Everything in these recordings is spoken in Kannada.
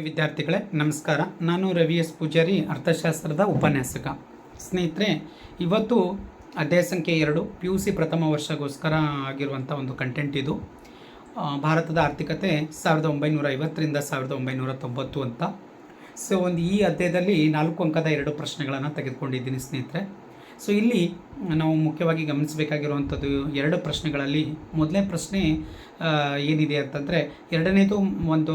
ವಿದ್ಯಾರ್ಥಿಗಳೇ, ನಮಸ್ಕಾರ. ನಾನು ರವಿ ಎಸ್. ಪೂಜಾರಿ, ಅರ್ಥಶಾಸ್ತ್ರದ ಉಪನ್ಯಾಸಕ. ಸ್ನೇಹಿತರೆ, ಇವತ್ತು ಅಧ್ಯಾಯ ಸಂಖ್ಯೆ ಎರಡು ಪಿ ಯು ಸಿ ಪ್ರಥಮ ವರ್ಷಗೋಸ್ಕರ ಆಗಿರುವಂಥ ಒಂದು ಕಂಟೆಂಟ್ ಇದು. ಭಾರತದ ಆರ್ಥಿಕತೆ ಸಾವಿರದ ಒಂಬೈನೂರ ಐವತ್ತರಿಂದ ಸಾವಿರದ ಒಂಬೈನೂರ ತೊಂಬತ್ತು ಅಂತ. ಸೊ ಒಂದು ಈ ಅಧ್ಯಾಯದಲ್ಲಿ ನಾಲ್ಕು ಅಂಕದ ಎರಡು ಪ್ರಶ್ನೆಗಳನ್ನು ತೆಗೆದುಕೊಂಡಿದ್ದೀನಿ ಸ್ನೇಹಿತರೆ. ಸೊ ಇಲ್ಲಿ ನಾವು ಮುಖ್ಯವಾಗಿ ಗಮನಿಸಬೇಕಾಗಿರುವಂಥದ್ದು ಎರಡು ಪ್ರಶ್ನೆಗಳಲ್ಲಿ. ಮೊದಲನೇ ಪ್ರಶ್ನೆ ಏನಿದೆ ಅಂತಂದರೆ ಎರಡನೇದು ಒಂದು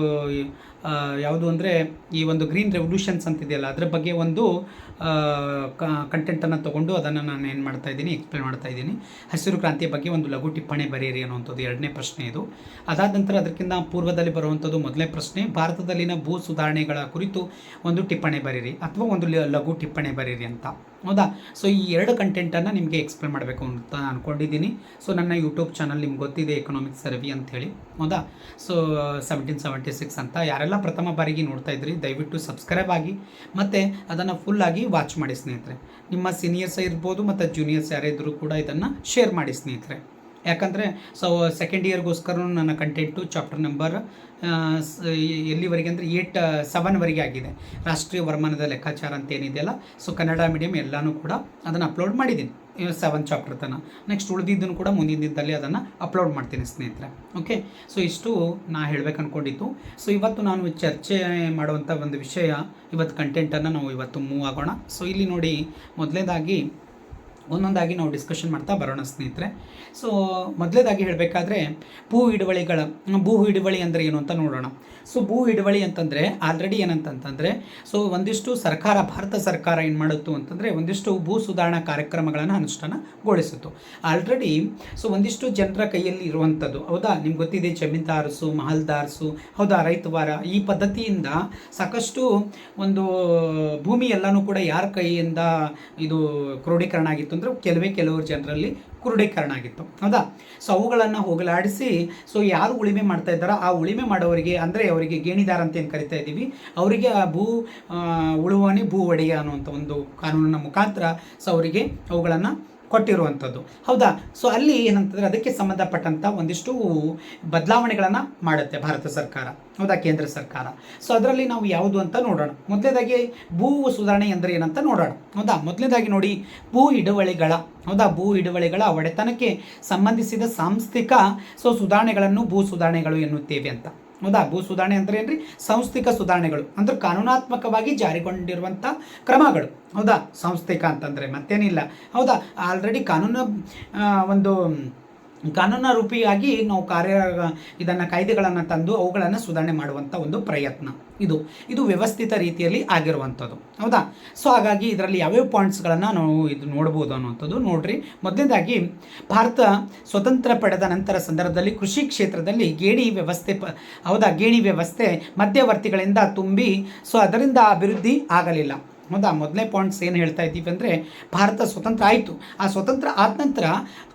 ಯಾವುದು ಅಂದರೆ ಈ ಒಂದು ಗ್ರೀನ್ ರೆವಲ್ಯೂಷನ್ಸ್ ಅಂತಿದೆಯಲ್ಲ, ಅದರ ಬಗ್ಗೆ ಒಂದು ಕಂಟೆಂಟನ್ನು ತೊಗೊಂಡು ಅದನ್ನು ನಾನು ಏನು ಮಾಡ್ತಾ ಇದ್ದೀನಿ ಎಕ್ಸ್ಪ್ಲೇನ್ ಮಾಡ್ತಾ ಇದ್ದೀನಿ. ಹಸಿರು ಕ್ರಾಂತಿಯ ಬಗ್ಗೆ ಒಂದು ಲಘು ಟಿಪ್ಪಣಿ ಬರೆಯಿರಿ ಅನ್ನುವಂಥದ್ದು ಎರಡನೇ ಪ್ರಶ್ನೆ ಇದು. ಅದಾದ ನಂತರ ಅದಕ್ಕಿಂತ ಪೂರ್ವದಲ್ಲಿ ಬರುವಂಥದ್ದು ಮೊದಲನೇ ಪ್ರಶ್ನೆ, ಭಾರತದಲ್ಲಿನ ಭೂ ಸುಧಾರಣೆಗಳ ಕುರಿತು ಒಂದು ಟಿಪ್ಪಣಿ ಬರೀರಿ ಅಥವಾ ಒಂದು ಲಘು ಟಿಪ್ಪಣಿ ಬರೀರಿ ಅಂತ. ಹೌದಾ? ಸೊ ಈ ಎರಡು ಕಂಟೆಂಟನ್ನು ನಿಮಗೆ ಎಕ್ಸ್ಪ್ಲೇನ್ ಮಾಡಬೇಕು ಅಂತ ಅಂದ್ಕೊಂಡಿದ್ದೀನಿ ಸೊ ನನ್ನ ಯೂಟ್ಯೂಬ್ ಚಾನಲ್ ನಿಮ್ಗೆ ಗೊತ್ತಿದೆ ಎಕನಾಮಿಕ್ಸ್ ರವಿ ಅಂಥೇಳಿ. ಹೌದಾ? ಸೊ ಸೆವೆಂಟೀನ್ ಸೆವೆಂಟಿ ಸಿಕ್ಸ್ ಅಂತ ಯಾರೆಲ್ಲ ಪ್ರಥಮ ಬಾರಿಗೆ ನೋಡ್ತಾ ಇದ್ರಿ, ದಯವಿಟ್ಟು ಸಬ್ಸ್ಕ್ರೈಬ್ ಆಗಿ ಮತ್ತು ಅದನ್ನು ಫುಲ್ಲಾಗಿ ವಾಚ್ ಮಾಡಿ ಸ್ನೇಹಿತರೆ. ನಿಮ್ಮ ಸೀನಿಯರ್ಸ್ ಇರ್ಬೋದು ಮತ್ತು ಜೂನಿಯರ್ಸ್ ಯಾರೇ ಇದ್ದರೂ ಕೂಡ ಇದನ್ನು ಶೇರ್ ಮಾಡಿ ಸ್ನೇಹಿತರೆ. ಯಾಕಂದರೆ ಸೊ ಸೆಕೆಂಡ್ ಇಯರ್ಗೋಸ್ಕರ ನನ್ನ ಕಂಟೆಂಟು ಚಾಪ್ಟರ್ ನಂಬರ್ ಎಲ್ಲಿವರೆಗೆ ಅಂದರೆ ಏಟ್ ಸೆವೆನ್ವರೆಗೆ ಆಗಿದೆ. ರಾಷ್ಟ್ರೀಯ ವರಮಾನದ ಲೆಕ್ಕಾಚಾರ ಅಂತ ಏನಿದೆಯಲ್ಲ ಸೊ ಕನ್ನಡ ಮೀಡಿಯಮ್ ಎಲ್ಲನೂ ಕೂಡ ಅದನ್ನು ಅಪ್ಲೋಡ್ ಮಾಡಿದ್ದೀನಿ ಸೆವೆನ್ ಚಾಪ್ಟರ್ ತನ. ನೆಕ್ಸ್ಟ್ ಉಳಿದಿದ್ದನ್ನು ಕೂಡ ಮುಂದಿನ ದಿನದಲ್ಲಿ ಅದನ್ನು ಅಪ್ಲೋಡ್ ಮಾಡ್ತೀನಿ ಸ್ನೇಹಿತರೆ ಓಕೆ ಸೊ ಇಷ್ಟು ನಾ ಹೇಳಬೇಕು ಅಂದ್ಕೊಂಡಿತ್ತು ಸೊ ಇವತ್ತು ನಾನು ಚರ್ಚೆ ಮಾಡುವಂಥ ಒಂದು ವಿಷಯ, ಇವತ್ತು ಕಂಟೆಂಟನ್ನು ನಾವು ಇವತ್ತು ಮೂವ್ ಆಗೋಣ. ಸೊ ಇಲ್ಲಿ ನೋಡಿ ಮೊದಲನೇದಾಗಿ ಒಂದೊಂದಾಗಿ ನಾವು ಡಿಸ್ಕಷನ್ ಮಾಡ್ತಾ ಬರೋಣ ಸ್ನೇಹಿತರೆ. ಸೊ ಮೊದಲೇದಾಗಿ ಹೇಳಬೇಕಾದ್ರೆ ಭೂ ಹಿಡುವಳಿಗಳ, ಭೂ ಹಿಡುವಳಿ ಅಂದರೆ ಏನು ಅಂತ ನೋಡೋಣ. ಸೊ ಭೂ ಹಿಡುವಳಿ ಅಂತಂದರೆ ಆಲ್ರೆಡಿ ಏನಂತಂತಂದರೆ ಸೊ ಒಂದಿಷ್ಟು ಸರ್ಕಾರ, ಭಾರತ ಸರ್ಕಾರ ಏನು ಮಾಡುತ್ತು ಅಂತಂದರೆ ಒಂದಿಷ್ಟು ಭೂ ಸುಧಾರಣಾ ಕಾರ್ಯಕ್ರಮಗಳನ್ನು ಅನುಷ್ಠಾನಗೊಳಿಸಿತು ಆಲ್ರೆಡಿ ಸೊ ಒಂದಿಷ್ಟು ಜನರ ಕೈಯಲ್ಲಿ ಇರುವಂಥದ್ದು ಹೌದಾ? ನಿಮ್ಗೆ ಗೊತ್ತಿದೆ, ಜಮೀನ್ದಾರ್ಸು, ಮಹಲ್ದಾರ್ಸು, ಹೌದಾ? ರೈತವಾರ ಈ ಪದ್ಧತಿಯಿಂದ ಸಾಕಷ್ಟು ಒಂದು ಭೂಮಿ ಎಲ್ಲನೂ ಕೂಡ ಯಾರ ಕೈಯಿಂದ ಇದು ಕ್ರೋಢೀಕರಣ ಆಗಿತ್ತು ಅಂದರೆ ಕೆಲವೇ ಕೆಲವರು ಜನರಲ್ಲಿ ಕುರುಡೀಕರಣ ಆಗಿತ್ತು. ಹೌದಾ? ಸೊ ಅವುಗಳನ್ನು ಹೋಗಲಾಡಿಸಿ ಸೊ ಯಾರು ಉಳಿಮೆ ಮಾಡ್ತಾ ಇದ್ದಾರೋ ಆ ಉಳಿಮೆ ಮಾಡೋರಿಗೆ ಅಂದರೆ ಅವರಿಗೆ ಗೇಣಿದಾರ ಅಂತ ಏನು ಕರಿತಾ ಇದ್ದೀವಿ? ಅವರಿಗೆ ಆ ಭೂ ಉಳುವಾನಿ ಭೂ ಒಡೆಯ ಅನ್ನುವಂಥ ಒಂದು ಕಾನೂನಿನ ಮುಖಾಂತರ ಸೊ ಅವರಿಗೆ ಅವುಗಳನ್ನು ಕೊಟ್ಟಿರುವಂಥದ್ದು. ಹೌದಾ? ಸೊ ಅಲ್ಲಿ ಏನಂತಂದರೆ ಅದಕ್ಕೆ ಸಂಬಂಧಪಟ್ಟಂಥ ಒಂದಿಷ್ಟು ಬದಲಾವಣೆಗಳನ್ನು ಮಾಡುತ್ತೆ ಭಾರತ ಸರ್ಕಾರ. ಹೌದಾ? ಕೇಂದ್ರ ಸರ್ಕಾರ. ಸೊ ಅದರಲ್ಲಿ ನಾವು ಯಾವುದು ಅಂತ ನೋಡೋಣ. ಮೊದಲನೇದಾಗಿ ಭೂ ಸುಧಾರಣೆ ಅಂದರೆ ಏನಂತ ನೋಡೋಣ. ಹೌದಾ? ಮೊದಲನೇದಾಗಿ ನೋಡಿ, ಭೂ ಹಿಡುವಳಿಗಳ, ಹೌದಾ? ಭೂ ಹಿಡುವಳಿಗಳ ಒಡೆತನಕ್ಕೆ ಸಂಬಂಧಿಸಿದ ಸಾಂಸ್ಥಿಕ, ಸೊ, ಸುಧಾರಣೆಗಳನ್ನು ಭೂ ಸುಧಾರಣೆಗಳು ಎನ್ನುತ್ತೇವೆ ಅಂತ. ಹೌದಾ ಭೂ ಸುಧಾರಣೆ ಅಂದ್ರೆ ಏನ್ರಿ? ಸಾಂಸ್ಥಿಕ ಸುಧಾರಣೆಗಳು ಅಂದ್ರೆ ಕಾನೂನಾತ್ಮಕವಾಗಿ ಜಾರಿಗೊಂಡಿರುವಂಥ ಕ್ರಮಗಳು. ಹೌದಾ? ಸಾಂಸ್ಥಿಕ ಅಂತಂದರೆ ಮತ್ತೇನಿಲ್ಲ. ಹೌದಾ? ಆಲ್ರೆಡಿ ಕಾನೂನು ಒಂದು ಕಾನೂನು ರೂಪಿಯಾಗಿ ನಾವು ಕಾರ್ಯ, ಇದನ್ನು ಕಾಯ್ದೆಗಳನ್ನು ತಂದು ಅವುಗಳನ್ನು ಸುಧಾರಣೆ ಮಾಡುವಂಥ ಒಂದು ಪ್ರಯತ್ನ. ಇದು ಇದು ವ್ಯವಸ್ಥಿತ ರೀತಿಯಲ್ಲಿ ಆಗಿರುವಂಥದ್ದು. ಹೌದಾ? ಸೊ ಹಾಗಾಗಿ ಇದರಲ್ಲಿ ಯಾವ್ಯಾವ ಪಾಯಿಂಟ್ಸ್ಗಳನ್ನು ನಾವು ಇದು ನೋಡ್ಬೋದು ಅನ್ನುವಂಥದ್ದು ನೋಡ್ರಿ. ಮೊದಲನೇದಾಗಿ ಭಾರತ ಸ್ವತಂತ್ರ ಪಡೆದ ನಂತರ ಸಂದರ್ಭದಲ್ಲಿ ಕೃಷಿ ಕ್ಷೇತ್ರದಲ್ಲಿ ಗೇಣಿ ವ್ಯವಸ್ಥೆ ಪ, ಹೌದಾ? ಗೇಣಿ ವ್ಯವಸ್ಥೆ ಮಧ್ಯವರ್ತಿಗಳಿಂದ ತುಂಬಿ ಸೊ ಅದರಿಂದ ಅಭಿವೃದ್ಧಿ ಆಗಲಿಲ್ಲ. ಹೌದಾ? ಮೊದಲನೇ ಪಾಯಿಂಟ್ಸ್ ಏನು ಹೇಳ್ತಾ ಇದ್ದೀವಿ ಅಂದರೆ, ಭಾರತ ಸ್ವತಂತ್ರ ಆಯಿತು. ಆ ಸ್ವತಂತ್ರ ಆದ ನಂತರ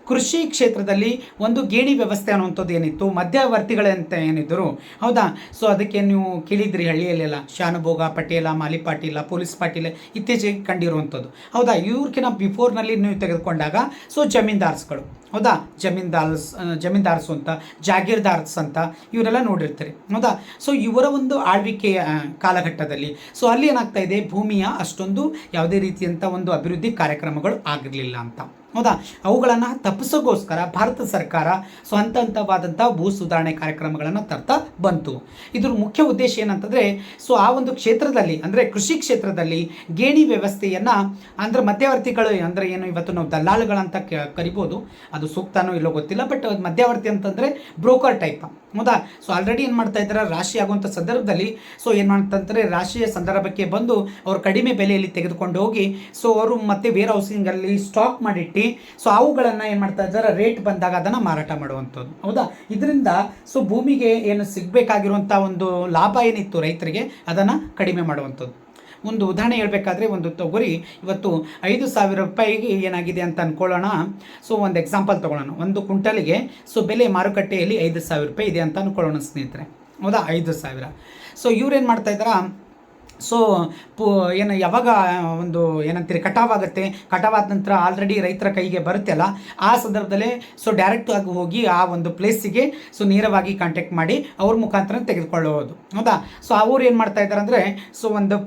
ಕೃಷಿ ಕ್ಷೇತ್ರದಲ್ಲಿ ಒಂದು ಗೇಣಿ ವ್ಯವಸ್ಥೆ ಅನ್ನುವಂಥದ್ದು ಏನಿತ್ತು? ಮಧ್ಯವರ್ತಿಗಳಂತ ಏನಿದ್ದರು? ಹೌದಾ? ಸೊ ಅದಕ್ಕೆ ನೀವು ಕೇಳಿದ್ರಿ ಹಳ್ಳಿಯಲ್ಲೆಲ್ಲ. ಶಾನುಭೋಗ, ಪಟೇಲ ಮಾಲಿ ಪಾಟೀಲ ಪೊಲೀಸ್ ಪಾಟೀಲ ಇತ್ತೀಚೆಗೆ ಕಂಡಿರುವಂಥದ್ದು. ಹೌದಾ? ಇವ್ರಕಿನ ಬಿಫೋರ್ನಲ್ಲಿ ನೀವು ತೆಗೆದುಕೊಂಡಾಗ ಸೊ ಜಮೀನ್ದಾರ್ಸ್ಗಳು. ಹೌದಾ? ಜಮೀನ್ದಾರ್ಸ್ ಜಮೀನ್ದಾರ್ಸು ಅಂತ, ಜಾಗೀರ್ದಾರ್ಸ್ ಅಂತ ಇವರೆಲ್ಲ ನೋಡಿರ್ತಾರೆ. ಹೌದಾ? ಸೊ ಇವರ ಒಂದು ಆಳ್ವಿಕೆಯ ಕಾಲಘಟ್ಟದಲ್ಲಿ ಸೊ ಅಲ್ಲಿ ಏನಾಗ್ತಾ ಇದೆ? ಭೂಮಿಯ ಅಷ್ಟೊಂದು ಯಾವುದೇ ರೀತಿಯಂಥ ಒಂದು ಅಭಿವೃದ್ಧಿ ಕಾರ್ಯಕ್ರಮಗಳು ಆಗಿರಲಿಲ್ಲ ಅಂತ. ಹೌದಾ? ಅವುಗಳನ್ನು ತಪ್ಪಿಸೋಗೋಸ್ಕರ ಭಾರತ ಸರ್ಕಾರ ಸೊ, ಹಂತ ಹಂತವಾದಂಥ ಭೂ ಸುಧಾರಣೆ ಕಾರ್ಯಕ್ರಮಗಳನ್ನು ತರ್ತಾ ಬಂತು. ಇದ್ರ ಮುಖ್ಯ ಉದ್ದೇಶ ಏನಂತಂದರೆ, ಸೊ, ಆ ಒಂದು ಕ್ಷೇತ್ರದಲ್ಲಿ, ಅಂದರೆ ಕೃಷಿ ಕ್ಷೇತ್ರದಲ್ಲಿ ಗೇಣಿ ವ್ಯವಸ್ಥೆಯನ್ನು, ಅಂದರೆ ಮಧ್ಯವರ್ತಿಗಳು ಅಂದರೆ ಏನು, ಇವತ್ತು ನಾವು ದಲ್ಲಾಳುಗಳಂತ ಕರಿಬೋದು ಅದು ಸೂಕ್ತನೋ ಇಲ್ಲೋ ಗೊತ್ತಿಲ್ಲ ಬಟ್ ಮಧ್ಯವರ್ತಿ ಅಂತಂದರೆ ಬ್ರೋಕರ್ ಟೈಪ್ ಹೌದಾ? ಸೊ ಆಲ್ರೆಡಿ ಏನು ಮಾಡ್ತಾ ಇದ್ದಾರೆ? ರಾಶಿ ಆಗುವಂಥ ಸಂದರ್ಭದಲ್ಲಿ ಸೊ ಏನು ಮಾಡ್ತಂತಾರೆ ರಾಶಿಯ ಸಂದರ್ಭಕ್ಕೆ ಬಂದು ಅವರು ಕಡಿಮೆ ಬೆಲೆಯಲ್ಲಿ ತೆಗೆದುಕೊಂಡು ಹೋಗಿ ಸೊ ಅವರು ಮತ್ತೆ ವೇರ್ ಹೌಸಿಂಗಲ್ಲಿ ಸ್ಟಾಕ್ ಮಾಡಿಟ್ಟು ಸೊ ಅವುಗಳನ್ನು ಏನು ಮಾಡ್ತಾ ಇದ್ದಾರೆ? ರೇಟ್ ಬಂದಾಗ ಅದನ್ನು ಮಾರಾಟ ಮಾಡುವಂಥದ್ದು. ಹೌದಾ? ಇದರಿಂದ ಸೊ ಭೂಮಿಗೆ ಏನು ಸಿಗಬೇಕಾಗಿರುವಂಥ ಒಂದು ಲಾಭ ಏನಿತ್ತು ರೈತರಿಗೆ, ಅದನ್ನು ಕಡಿಮೆ ಮಾಡುವಂಥದ್ದು. ಒಂದು ಉದಾಹರಣೆ ಹೇಳಬೇಕಾದ್ರೆ ಒಂದು ತೊಗರಿ. ಇವತ್ತು ಐದು ಸಾವಿರ ರೂಪಾಯಿಗೆ ಏನಾಗಿದೆ ಅಂತ ಅಂದ್ಕೊಳ್ಳೋಣ ಸೊ ಒಂದು ಎಕ್ಸಾಂಪಲ್ ತೊಗೊಳ್ಳೋಣ. ಒಂದು ಕುಂಟಲಿಗೆ ಸೊ ಬೆಲೆ ಮಾರುಕಟ್ಟೆಯಲ್ಲಿ ಐದು ಸಾವಿರ ರೂಪಾಯಿ ಇದೆ ಅಂತ ಅಂದ್ಕೊಳ್ಳೋಣ ಸ್ನೇಹಿತರೆ. ಹೌದಾ? ಐದು ಸಾವಿರ. ಸೊ ಇವ್ರೇನು ಮಾಡ್ತಾ ಇದ್ದಾರಾ? ಸೊ ಪು, ಏನು ಯಾವಾಗ ಒಂದು ಏನಂತೀರಿ ಕಟಾವ್ ಆಗುತ್ತೆ ಕಟಾವಾದ ನಂತರ ಆಲ್ರೆಡಿ ರೈತರ ಕೈಗೆ ಬರುತ್ತೆ ಅಲ್ಲ, ಆ ಸಂದರ್ಭದಲ್ಲೇ ಸೊ ಡೈರೆಕ್ಟ್ ಆಗಿ ಹೋಗಿ ಆ ಒಂದು ಪ್ಲೇಸಿಗೆ ಸೊ ನೇರವಾಗಿ ಕಾಂಟ್ಯಾಕ್ಟ್ ಮಾಡಿ, ಅವ್ರ ಮುಖಾಂತರ ತೆಗೆದುಕೊಳ್ಳಬಹುದು ಹೌದಾ? ಸೊ ಅವ್ರು ಏನು ಮಾಡ್ತಾ ಇದ್ದಾರೆ ಅಂದರೆ ಸೊ ಒಂದು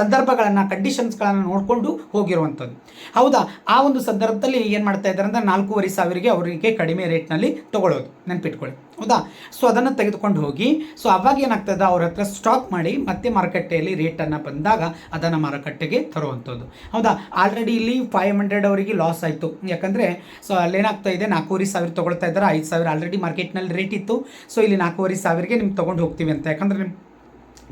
ಸಂದರ್ಭಗಳನ್ನು ಕಂಡೀಷನ್ಸ್ಗಳನ್ನು ನೋಡಿಕೊಂಡು ಹೋಗಿರುವಂಥದ್ದು. ಹೌದಾ? ಆ ಒಂದು ಸಂದರ್ಭದಲ್ಲಿ ಏನು ಮಾಡ್ತಾ ಇದ್ದಾರೆ ಅಂದರೆ, ನಾಲ್ಕೂವರೆ ಸಾವಿರಗೆ ಅವರಿಗೆ ಕಡಿಮೆ ರೇಟ್ನಲ್ಲಿ ತಗೊಳ್ಳೋದು. ನೆನ್ಪಿಟ್ಕೊಳ್ಳಿ. ಹೌದಾ? ಸೊ ಅದನ್ನು ತೆಗೆದುಕೊಂಡು ಹೋಗಿ ಸೊ ಅವಾಗ ಏನಾಗ್ತದೆ? ಅವ್ರ ಹತ್ರ ಸ್ಟಾಕ್ ಮಾಡಿ ಮತ್ತೆ ಮಾರುಕಟ್ಟೆಯಲ್ಲಿ ರೇಟನ್ನು ಬಂದಾಗ ಅದನ್ನು ಮಾರುಕಟ್ಟೆಗೆ ತರುವಂಥದ್ದು. ಹೌದಾ? ಆಲ್ರೆಡಿ ಇಲ್ಲಿ ಫೈವ್ ಹಂಡ್ರೆಡ್ ಅವರಿಗೆ ಲಾಸ್ ಆಯಿತು. ಯಾಕಂದರೆ ಸೊ ಅಲ್ಲೇನಾಗ್ತಾ ಇದೆ? ನಾಲ್ಕೂವರೆ ಸಾವಿರ ತೊಗೊಳ್ತಾ ಇದ್ದಾರೆ. ಐದು ಸಾವಿರ ಆಲ್ರೆಡಿ ಮಾರ್ಕೆಟ್ನಲ್ಲಿ ರೇಟ್ ಇತ್ತು. ಸೊ ಇಲ್ಲಿ ನಾಲ್ಕೂವರೆ ಸಾವಿರಗೆ ನಿಮ್ಗೆ ತೊಗೊಂಡು ಹೋಗ್ತೀವಿ ಅಂತ. ಯಾಕಂದರೆ ನಿಮ್ಮ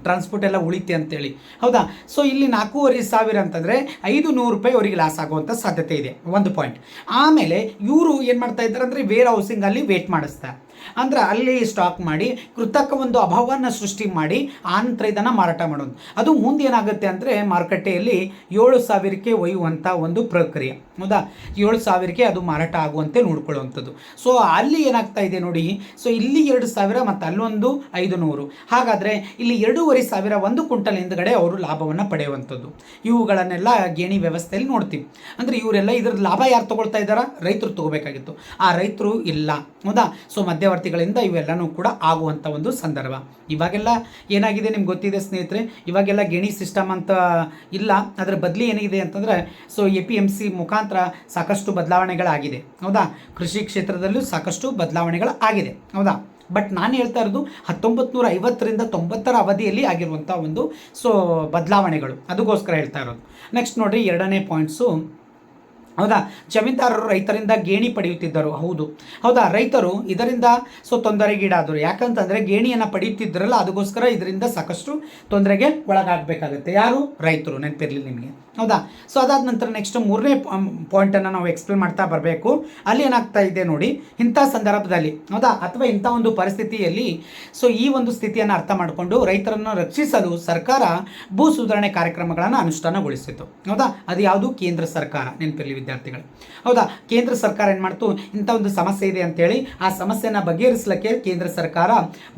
ಟ್ರಾನ್ಸ್ಪೋರ್ಟ್ ಎಲ್ಲ ಉಳಿತೆ ಅಂತೇಳಿ. ಹೌದಾ? ಸೊ ಇಲ್ಲಿ ನಾಲ್ಕೂವರೆ ಸಾವಿರ ಅಂತಂದರೆ ಐದು ನೂರು ರೂಪಾಯಿ ಅವರಿಗೆ ಲಾಸ್ ಆಗುವಂಥ ಸಾಧ್ಯತೆ ಇದೆ. ಒಂದು ಪಾಯಿಂಟ್ ಆಮೇಲೆ ಇವರು ಏನು ಮಾಡ್ತಾ ಇದ್ದಾರೆ ಅಂದರೆ ವೇರ್ ಹೌಸಿಂಗಲ್ಲಿ ವೇಟ್ ಮಾಡಿಸ್ತಾರೆ ಅಂದ್ರೆ ಅಲ್ಲಿ ಸ್ಟಾಕ್ ಮಾಡಿ, ಕೃತಕ ಒಂದು ಅಭಾವವನ್ನು ಸೃಷ್ಟಿ ಮಾಡಿ ಆನಂತರ ಇದನ್ನು ಮಾರಾಟ ಮಾಡೋದು. ಅದು ಮುಂದೆ ಏನಾಗುತ್ತೆ ಅಂದರೆ ಮಾರುಕಟ್ಟೆಯಲ್ಲಿ ಏಳು ಸಾವಿರಕ್ಕೆ ಒಯ್ಯುವಂಥ ಒಂದು ಪ್ರಕ್ರಿಯೆ. ಹೌದಾ? ಏಳು ಸಾವಿರಕ್ಕೆ ಅದು ಮಾರಾಟ ಆಗುವಂತೆ ನೋಡ್ಕೊಳ್ಳುವಂಥದ್ದು. ಸೊ ಅಲ್ಲಿ ಏನಾಗ್ತಾ ಇದೆ ನೋಡಿ ಸೊ ಇಲ್ಲಿ ಎರಡು ಸಾವಿರ ಮತ್ತು ಅಲ್ಲೊಂದು ಐದು ನೂರು ಹಾಗಾದರೆ ಇಲ್ಲಿ ಎರಡೂವರೆ ಸಾವಿರ ಒಂದು ಕ್ವಿಂಟಲ್ ಹಿಂದ್ಗಡೆ ಅವರು ಲಾಭವನ್ನು ಪಡೆಯುವಂಥದ್ದು. ಇವುಗಳನ್ನೆಲ್ಲ ಗೇಣಿ ವ್ಯವಸ್ಥೆಯಲ್ಲಿ ನೋಡ್ತೀವಿ. ಅಂದರೆ ಇವರೆಲ್ಲ ಇದ್ರ ಲಾಭ ಯಾರು ತೊಗೊಳ್ತಾ ಇದ್ದಾರಾ? ರೈತರು ತಗೋಬೇಕಾಗಿತ್ತು. ಆ ರೈತರು ಇಲ್ಲ. ಹೌದಾ? ಸೊ ಮಧ್ಯವರ್ತಿಗಳಿಂದ ಇವೆಲ್ಲನೂ ಕೂಡ ಆಗುವಂಥ ಒಂದು ಸಂದರ್ಭ. ಇವಾಗೆಲ್ಲ ಏನಾಗಿದೆ ನಿಮ್ಗೆ ಗೊತ್ತಿದೆ ಸ್ನೇಹಿತರೆ? ಇವಾಗೆಲ್ಲ ಗೇಣಿ ಸಿಸ್ಟಮ್ ಅಂತ ಇಲ್ಲ. ಅದರ ಬದಲಿ ಏನಿದೆ ಅಂತಂದರೆ so A P M C ಮುಖಾಂತರ ಸಾಕಷ್ಟು ಬದಲಾವಣೆಗಳಾಗಿದೆ. ಹೌದಾ? ಕೃಷಿ ಕ್ಷೇತ್ರದಲ್ಲೂ ಸಾಕಷ್ಟು ಬದಲಾವಣೆಗಳು ಆಗಿದೆ ಹೌದಾ? ಬಟ್ ನಾನು ಹೇಳ್ತಾ ಇರೋದು ಹತ್ತೊಂಬತ್ತು ನೂರ ಐವತ್ತರಿಂದ ತೊಂಬತ್ತರ ಅವಧಿಯಲ್ಲಿ ಆಗಿರುವಂಥ ಒಂದು ಸೊ ಬದಲಾವಣೆಗಳು. ಅದಕ್ಕೋಸ್ಕರ ಹೇಳ್ತಾ ಇರೋದು. ನೆಕ್ಸ್ಟ್ ನೋಡಿರಿ ಎರಡನೇ ಪಾಯಿಂಟ್ಸು ಹೌದಾ? ಜಮೀನ್ದಾರರು ರೈತರಿಂದ ಗೇಣಿ ಪಡೆಯುತ್ತಿದ್ದರು. ಹೌದು. ಹೌದಾ? ರೈತರು ಇದರಿಂದ ಸೊ ತೊಂದರೆಗೀಡಾದರು ಯಾಕಂತಂದರೆ ಗೇಣಿಯನ್ನು ಪಡೆಯುತ್ತಿದ್ದರಲ್ಲ ಅದಕ್ಕೋಸ್ಕರ ಇದರಿಂದ ಸಾಕಷ್ಟು ತೊಂದರೆಗೆ ಒಳಗಾಗಬೇಕಾಗುತ್ತೆ. ಯಾರು? ರೈತರು. ನೆನಪಿರಲಿ ನಿಮಗೆ. ಹೌದಾ? ಸೊ ಅದಾದ ನಂತರ ನೆಕ್ಸ್ಟ್ ಮೂರನೇ ಪಾಯಿಂಟನ್ನು ನಾವು ಎಕ್ಸ್ಪ್ಲೇನ್ ಮಾಡ್ತಾ ಬರಬೇಕು. ಅಲ್ಲಿ ಏನಾಗ್ತಾ ಇದೆ ನೋಡಿ, ಇಂಥ ಸಂದರ್ಭದಲ್ಲಿ, ಹೌದಾ? ಅಥವಾ ಇಂಥ ಒಂದು ಪರಿಸ್ಥಿತಿಯಲ್ಲಿ ಸೊ ಈ ಒಂದು ಸ್ಥಿತಿಯನ್ನು ಅರ್ಥ ಮಾಡಿಕೊಂಡು ರೈತರನ್ನು ರಕ್ಷಿಸಲು ಸರ್ಕಾರ ಭೂ ಸುಧಾರಣೆ ಕಾರ್ಯಕ್ರಮಗಳನ್ನು ಅನುಷ್ಠಾನಗೊಳಿಸಿತು ಹೌದಾ? ಅದು ಯಾವುದು? ಕೇಂದ್ರ ಸರ್ಕಾರ. ನೆನಪಿರಲಿ ವಿದ್ಯಾರ್ಥಿಗಳು. ಹೌದಾ? ಕೇಂದ್ರ ಸರ್ಕಾರ ಏನು ಮಾಡ್ತು? ಇಂಥ ಒಂದು ಸಮಸ್ಯೆ ಇದೆ ಅಂತೇಳಿ ಆ ಸಮಸ್ಯೆನ ಬಗೆಹರಿಸಲಿಕ್ಕೆ ಕೇಂದ್ರ ಸರ್ಕಾರ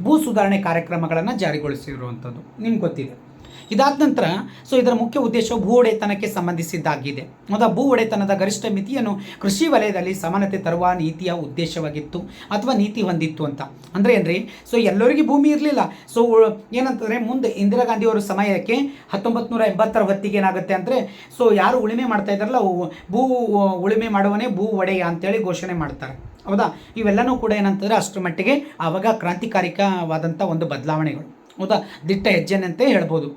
ಭೂ ಸುಧಾರಣೆ ಕಾರ್ಯಕ್ರಮಗಳನ್ನು ಜಾರಿಗೊಳಿಸಿರುವಂಥದ್ದು. ನಿಮ್ಗೆ ಗೊತ್ತಿದೆ. ಇದಾದ ನಂತರ ಸೊ ಇದರ ಮುಖ್ಯ ಉದ್ದೇಶ ಭೂ ಒಡೆತನಕ್ಕೆ ಸಂಬಂಧಿಸಿದ್ದಾಗಿದೆ. ಮೊದಲ ಭೂ ಒಡೆತನದ ಗರಿಷ್ಠ ಮಿತಿಯನ್ನು ಕೃಷಿ ವಲಯದಲ್ಲಿ ಸಮಾನತೆ ತರುವ ನೀತಿಯ ಉದ್ದೇಶವಾಗಿತ್ತು ಅಥವಾ ನೀತಿ ಹೊಂದಿತ್ತು ಅಂತ. ಅಂದರೆ ಏನ್ರಿ? ಸೊ ಎಲ್ಲರಿಗೂ ಭೂಮಿ ಇರಲಿಲ್ಲ. ಸೊ ಏನಂತಂದರೆ ಮುಂದೆ ಇಂದಿರಾ ಗಾಂಧಿ ಅವರ ಸಮಯಕ್ಕೆ ಹತ್ತೊಂಬತ್ತು ನೂರ ಎಂಬತ್ತರ ಹೊತ್ತಿಗೆ ಏನಾಗುತ್ತೆ ಅಂದರೆ ಸೊ ಯಾರು ಉಳಿಮೆ ಮಾಡ್ತಾ ಇದ್ದಾರಲ್ಲ ಭೂ ಉಳಿಮೆ ಮಾಡುವನೇ ಭೂ ಒಡೆಯ ಅಂತೇಳಿ ಘೋಷಣೆ ಮಾಡ್ತಾರೆ. ಹೌದಾ? ಇವೆಲ್ಲನೂ ಕೂಡ ಏನಂತಂದರೆ ಅಷ್ಟರ ಮಟ್ಟಿಗೆ ಆವಾಗ ಕ್ರಾಂತಿಕಾರಿಕವಾದಂಥ ಒಂದು ಬದಲಾವಣೆಗಳು. ಹೌದಾ ದಿಟ್ಟ ಹೆಜ್ಜೆನಂತೆ ಹೇಳ್ಬೋದು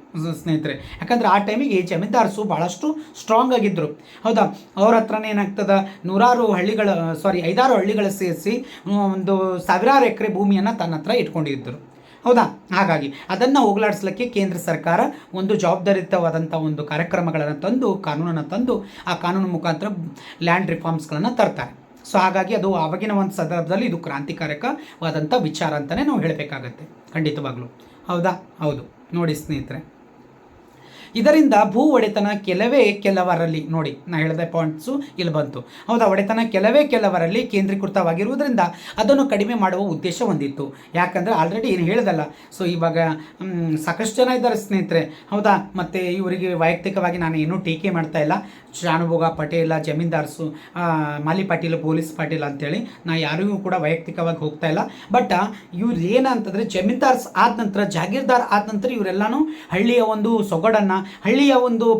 ಸ್ನೇಹಿತರೆ. ಯಾಕಂದ್ರೆ ಆ ಟೈಮಿಗೆ ಜಮೀನ್ದಾರ್ಸು ಭಾಳಷ್ಟು ಸ್ಟ್ರಾಂಗ್ ಆಗಿದ್ದರು ಹೌದಾ? ಅವ್ರ ಹತ್ರನೇ ಏನಾಗ್ತದ? ನೂರಾರು ಹಳ್ಳಿಗಳ ಸಾರಿ ಐದಾರು ಹಳ್ಳಿಗಳ ಸೇರಿಸಿ ಒಂದು ಸಾವಿರಾರು ಎಕರೆ ಭೂಮಿಯನ್ನು ತನ್ನ ಹತ್ರ ಇಟ್ಕೊಂಡಿದ್ದರು ಹೌದಾ? ಹಾಗಾಗಿ ಅದನ್ನು ಹೋಗಲಾಡಿಸ್ಲಿಕ್ಕೆ ಕೇಂದ್ರ ಸರ್ಕಾರ ಒಂದು ಜವಾಬ್ದಾರಿಯುತವಾದಂಥ ಒಂದು ಕಾರ್ಯಕ್ರಮಗಳನ್ನು ತಂದು, ಕಾನೂನನ್ನು ತಂದು, ಆ ಕಾನೂನು ಮುಖಾಂತರ ಲ್ಯಾಂಡ್ ರಿಫಾರ್ಮ್ಸ್ಗಳನ್ನು ತರ್ತಾರೆ. ಸೊ ಹಾಗಾಗಿ ಅದು ಆವಾಗಿನ ಒಂದು ಸಂದರ್ಭದಲ್ಲಿ ಇದು ಕ್ರಾಂತಿಕಾರಕವಾದಂಥ ವಿಚಾರ ಅಂತಲೇ ನಾವು ಹೇಳಬೇಕಾಗತ್ತೆ. ಖಂಡಿತವಾಗ್ಲೂ. ಹೌದಾ? ಹೌದು. ನೋಡಿ ಸ್ನೇಹಿತರೆ. ಇದರಿಂದ ಭೂ ಒಡೆತನ ಕೆಲವೇ ಕೆಲವರಲ್ಲಿ, ನೋಡಿ, ನಾ ಹೇಳಿದ ಪಾಯಿಂಟ್ಸು ಇಲ್ಲಿ ಬಂತು. ಹೌದಾ, ಒಡೆತನ ಕೆಲವೇ ಕೆಲವರಲ್ಲಿ ಕೇಂದ್ರೀಕೃತವಾಗಿರುವುದರಿಂದ ಅದನ್ನು ಕಡಿಮೆ ಮಾಡುವ ಉದ್ದೇಶ ಹೊಂದಿತ್ತು. ಯಾಕಂದರೆ ಆಲ್ರೆಡಿ ಏನು ಹೇಳಿದಲ್ಲ ಸೊ ಇವಾಗ ಸಾಕಷ್ಟು ಜನ ಇದ್ದಾರೆ ಸ್ನೇಹಿತರೆ. ಹೌದಾ, ಮತ್ತು ಇವರಿಗೆ ವೈಯಕ್ತಿಕವಾಗಿ ನಾನು ಏನೂ ಟೀಕೆ ಮಾಡ್ತಾ ಇಲ್ಲ. ಶಾನುಭೋಗ ಪಟೇಲ, ಜಮೀನ್ದಾರ್ಸು ಮಾಲಿ ಪಾಟೀಲ್, ಪೊಲೀಸ್ ಪಾಟೀಲ್ ಅಂತೇಳಿ ನಾ ಯಾರಿಗೂ ಕೂಡ ವೈಯಕ್ತಿಕವಾಗಿ ಹೋಗ್ತಾ ಇಲ್ಲ. ಬಟ್ ಇವ್ರು ಏನಂತಂದರೆ ಜಮೀನ್ದಾರ್ಸ್ ಆದ ನಂತರ, ಜಾಗೀರ್ದಾರ್ ಆದ ನಂತರ ಇವರೆಲ್ಲನೂ ಹಳ್ಳಿಯ ಒಂದು ಸೊಗಡನ್ನು ಹಳ್ಳಿಯ ಒಂದು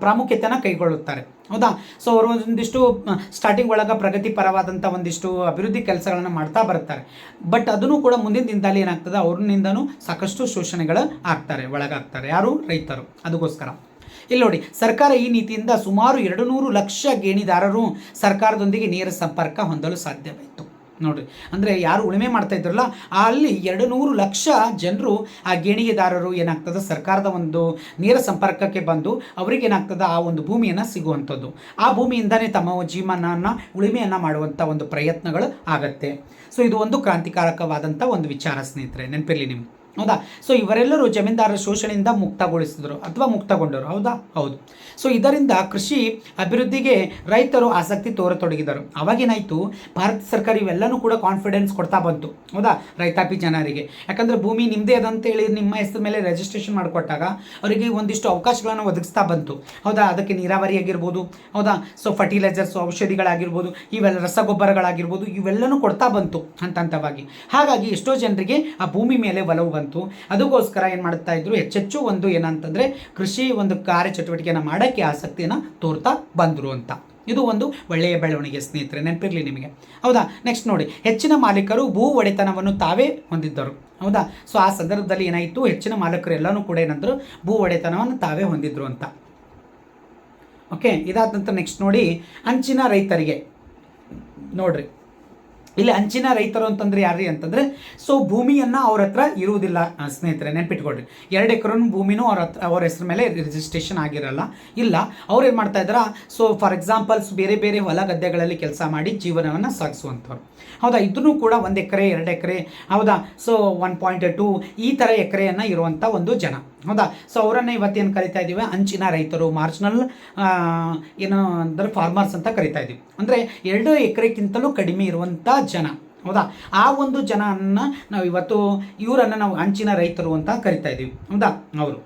ಪ್ರಾಮುಖ್ಯತೆಯನ್ನು ಕೈಗೊಳ್ಳುತ್ತಾರೆ. ಹೌದಾ? ಸೊ ಅವರು ಒಂದಿಷ್ಟು ಸ್ಟಾರ್ಟಿಂಗ್ ಒಳಗೆ ಪ್ರಗತಿಪರವಾದಂಥ ಒಂದಿಷ್ಟು ಅಭಿವೃದ್ಧಿ ಕೆಲಸಗಳನ್ನು ಮಾಡ್ತಾ ಬರ್ತಾರೆ ಬಟ್ ಅದನ್ನು ಕೂಡ ಮುಂದಿನ ದಿನದಲ್ಲಿ ಏನಾಗ್ತದೆ? ಅವ್ರನಿಂದನೂ ಸಾಕಷ್ಟು ಶೋಷಣೆಗಳು ಆಗ್ತಾರೆ, ಒಳಗಾಗ್ತಾರೆ. ಯಾರು? ರೈತರು. ಅದಕ್ಕೋಸ್ಕರ. ಇಲ್ಲಿ ನೋಡಿ, ಸರ್ಕಾರ ಈ ನೀತಿಯಿಂದ ಸುಮಾರು ಎರಡು ನೂರು ಲಕ್ಷ ಗೇಣಿದಾರರು ಸರ್ಕಾರದೊಂದಿಗೆ ನೇರ ಸಂಪರ್ಕ ಹೊಂದಲು ಸಾಧ್ಯವಾಯಿತು. ನೋಡ್ರಿ. ಅಂದರೆ ಯಾರು ಉಳುಮೆ ಮಾಡ್ತಾ ಇದ್ರಲ್ಲ, ಅಲ್ಲಿ ಎರಡು ನೂರು ಲಕ್ಷ ಜನರು ಆ ಗೇಣಿಗೆದಾರರು ಏನಾಗ್ತದೆ, ಸರ್ಕಾರದ ಒಂದು ನೇರ ಸಂಪರ್ಕಕ್ಕೆ ಬಂದು ಅವರಿಗೆ ಏನಾಗ್ತದೆ, ಆ ಒಂದು ಭೂಮಿಯನ್ನು ಸಿಗುವಂಥದ್ದು. ಆ ಭೂಮಿಯಿಂದನೇ ತಮ್ಮ ಜೀವನನ ಉಳುಮೆಯನ್ನು ಮಾಡುವಂಥ ಒಂದು ಪ್ರಯತ್ನಗಳು ಆಗತ್ತೆ. ಸೊ ಇದು ಒಂದು ಕ್ರಾಂತಿಕಾರಕವಾದಂಥ ಒಂದು ವಿಚಾರ ಸ್ನೇಹಿತರೆ, ನೆನಪಿರಲಿ ನಿಮ್ಗೆ? ಹೌದಾ? ಸೊ ಇವರೆಲ್ಲರೂ ಜಮೀನ್ದಾರರ ಶೋಷಣೆಯಿಂದ ಮುಕ್ತಗೊಳಿಸಿದರು ಅಥವಾ ಮುಕ್ತಗೊಂಡರು, ಹೌದಾ? ಹೌದು. ಸೊ ಇದರಿಂದ ಕೃಷಿ ಅಭಿವೃದ್ಧಿಗೆ ರೈತರು ಆಸಕ್ತಿ ತೋರತೊಡಗಿದರು. ಅವಾಗೇನಾಯಿತು ಭಾರತ ಸರ್ಕಾರ ಇವೆಲ್ಲನೂ ಕೂಡ ಕಾನ್ಫಿಡೆನ್ಸ್ ಕೊಡ್ತಾ ಬಂತು, ಹೌದಾ? ರೈತಾಪಿ ಜನರಿಗೆ. ಯಾಕಂದರೆ ಭೂಮಿ ನಿಮ್ಮದೇ ಅದಂತೇಳಿ ನಿಮ್ಮ ಹೆಸರು ಮೇಲೆ ರಿಜಿಸ್ಟ್ರೇಷನ್ ಮಾಡಿಕೊಟ್ಟಾಗ ಅವರಿಗೆ ಒಂದಿಷ್ಟು ಅವಕಾಶಗಳನ್ನು ಒದಗಿಸ್ತಾ ಬಂತು, ಹೌದಾ? ಅದಕ್ಕೆ ನೀರಾವರಿ ಆಗಿರ್ಬೋದು, ಹೌದಾ? ಸೊ ಫರ್ಟಿಲೈಸರ್ಸ್ ಔಷಧಿಗಳಾಗಿರ್ಬೋದು, ಇವೆಲ್ಲ ರಸಗೊಬ್ಬರಗಳಾಗಿರ್ಬೋದು, ಇವೆಲ್ಲನೂ ಕೊಡ್ತಾ ಬಂತು ಹಂತ ಹಂತವಾಗಿ ಹಾಗಾಗಿ ಎಷ್ಟೋ ಜನರಿಗೆ ಆ ಭೂಮಿ ಮೇಲೆ ಒಲವು ಬಂತು. ಅದಕ್ಕೋಸ್ಕರ ಏನು ಮಾಡ್ತಾ ಇದ್ರು? ಹೆಚ್ಚೆಚ್ಚು ಒಂದು ಏನಂತಂದರೆ ಕೃಷಿ ಒಂದು ಕಾರ್ಯಚಟುವಟಿಕೆಯನ್ನು ಮಾಡೋಕ್ಕೆ ಆಸಕ್ತಿಯನ್ನು ತೋರ್ತಾ ಬಂದರು ಅಂತ. ಇದು ಒಂದು ಒಳ್ಳೆಯ ಬೆಳವಣಿಗೆ ಸ್ನೇಹಿತರೆ, ನೆನಪಿರಲಿ ನಿಮಗೆ. ಹೌದಾ? ನೆಕ್ಸ್ಟ್ ನೋಡಿ. ಹೆಚ್ಚಿನ ಮಾಲೀಕರು ಭೂ ಒಡೆತನವನ್ನು ತಾವೇ ಹೊಂದಿದ್ದರು. ಹೌದಾ? ಸೊ ಆ ಸಂದರ್ಭದಲ್ಲಿ ಏನಾಯಿತು? ಹೆಚ್ಚಿನ ಮಾಲೀಕರು ಎಲ್ಲನೂ ಕೂಡ ಏನಂದ್ರು ಭೂ ಒಡೆತನವನ್ನು ತಾವೇ ಹೊಂದಿದ್ರು ಅಂತ. ಓಕೆ ಇದಾದ ನಂತರ ನೆಕ್ಸ್ಟ್ ನೋಡಿ, ಅಂಚಿನ ರೈತರಿಗೆ. ನೋಡ್ರಿ. ಇಲ್ಲಿ ಅಂಚಿನ ರೈತರು ಅಂತಂದ್ರೆ ಯಾರ್ರಿ ಅಂತಂದ್ರೆ ಸೊ ಭೂಮಿಯನ್ನು ಅವ್ರ ಹತ್ರ ಇರುವುದಿಲ್ಲ ಸ್ನೇಹಿತರೆ, ನೆನ್ಪಿಟ್ಕೊಳ್ರಿ. ಎರಡು ಎಕರೆ ಭೂಮಿನೂ ಅವ್ರ ಹತ್ರ, ಅವ್ರ ಹೆಸರು ಮೇಲೆ ರಿಜಿಸ್ಟ್ರೇಷನ್ ಆಗಿರಲ್ಲ. ಇಲ್ಲ, ಅವ್ರು ಏನು ಮಾಡ್ತಾ ಇದ್ದಾರೆ? ಸೊ ಫಾರ್ ಎಕ್ಸಾಂಪಲ್ಸ್ ಬೇರೆ ಬೇರೆ ಹೊಲ ಗದ್ದೆಗಳಲ್ಲಿ ಕೆಲಸ ಮಾಡಿ ಜೀವನವನ್ನು ಸಾಗಿಸುವಂಥವ್ರು. ಹೌದಾ? ಇದನ್ನು ಕೂಡ ಒಂದು ಎಕರೆ, ಎರಡು ಎಕರೆ, ಹೌದಾ? ಸೊ ಒನ್ ಪಾಯಿಂಟ್ ಟು ಈ ಥರ ಎಕರೆಯನ್ನು ಇರುವಂಥ ಒಂದು ಜನ. ಹೌದಾ? ಸೊ ಅವರನ್ನು ಇವತ್ತೇನು ಕರಿತಾ ಇದ್ದೀವಿ ಅಂಚಿನ ರೈತರು ಮಾರ್ಜಿನಲ್ ಏನು ಅಂದರೆ ಫಾರ್ಮರ್ಸ್ ಅಂತ ಕರಿತಾ ಇದ್ದೀವಿ ಅಂದರೆ ಎರಡು ಎಕರೆಗಿಂತಲೂ ಕಡಿಮೆ ಇರುವಂಥ ಜನ. ಹೌದಾ? ಆ ಒಂದು ಜನನ ನಾವು ಇವತ್ತು ಇವರನ್ನು ನಾವು ಅಂಚಿನ ರೈತರು ಅಂತ ಕರಿತಾ ಇದ್ದೀವಿ ಹೌದಾ? ಅವರು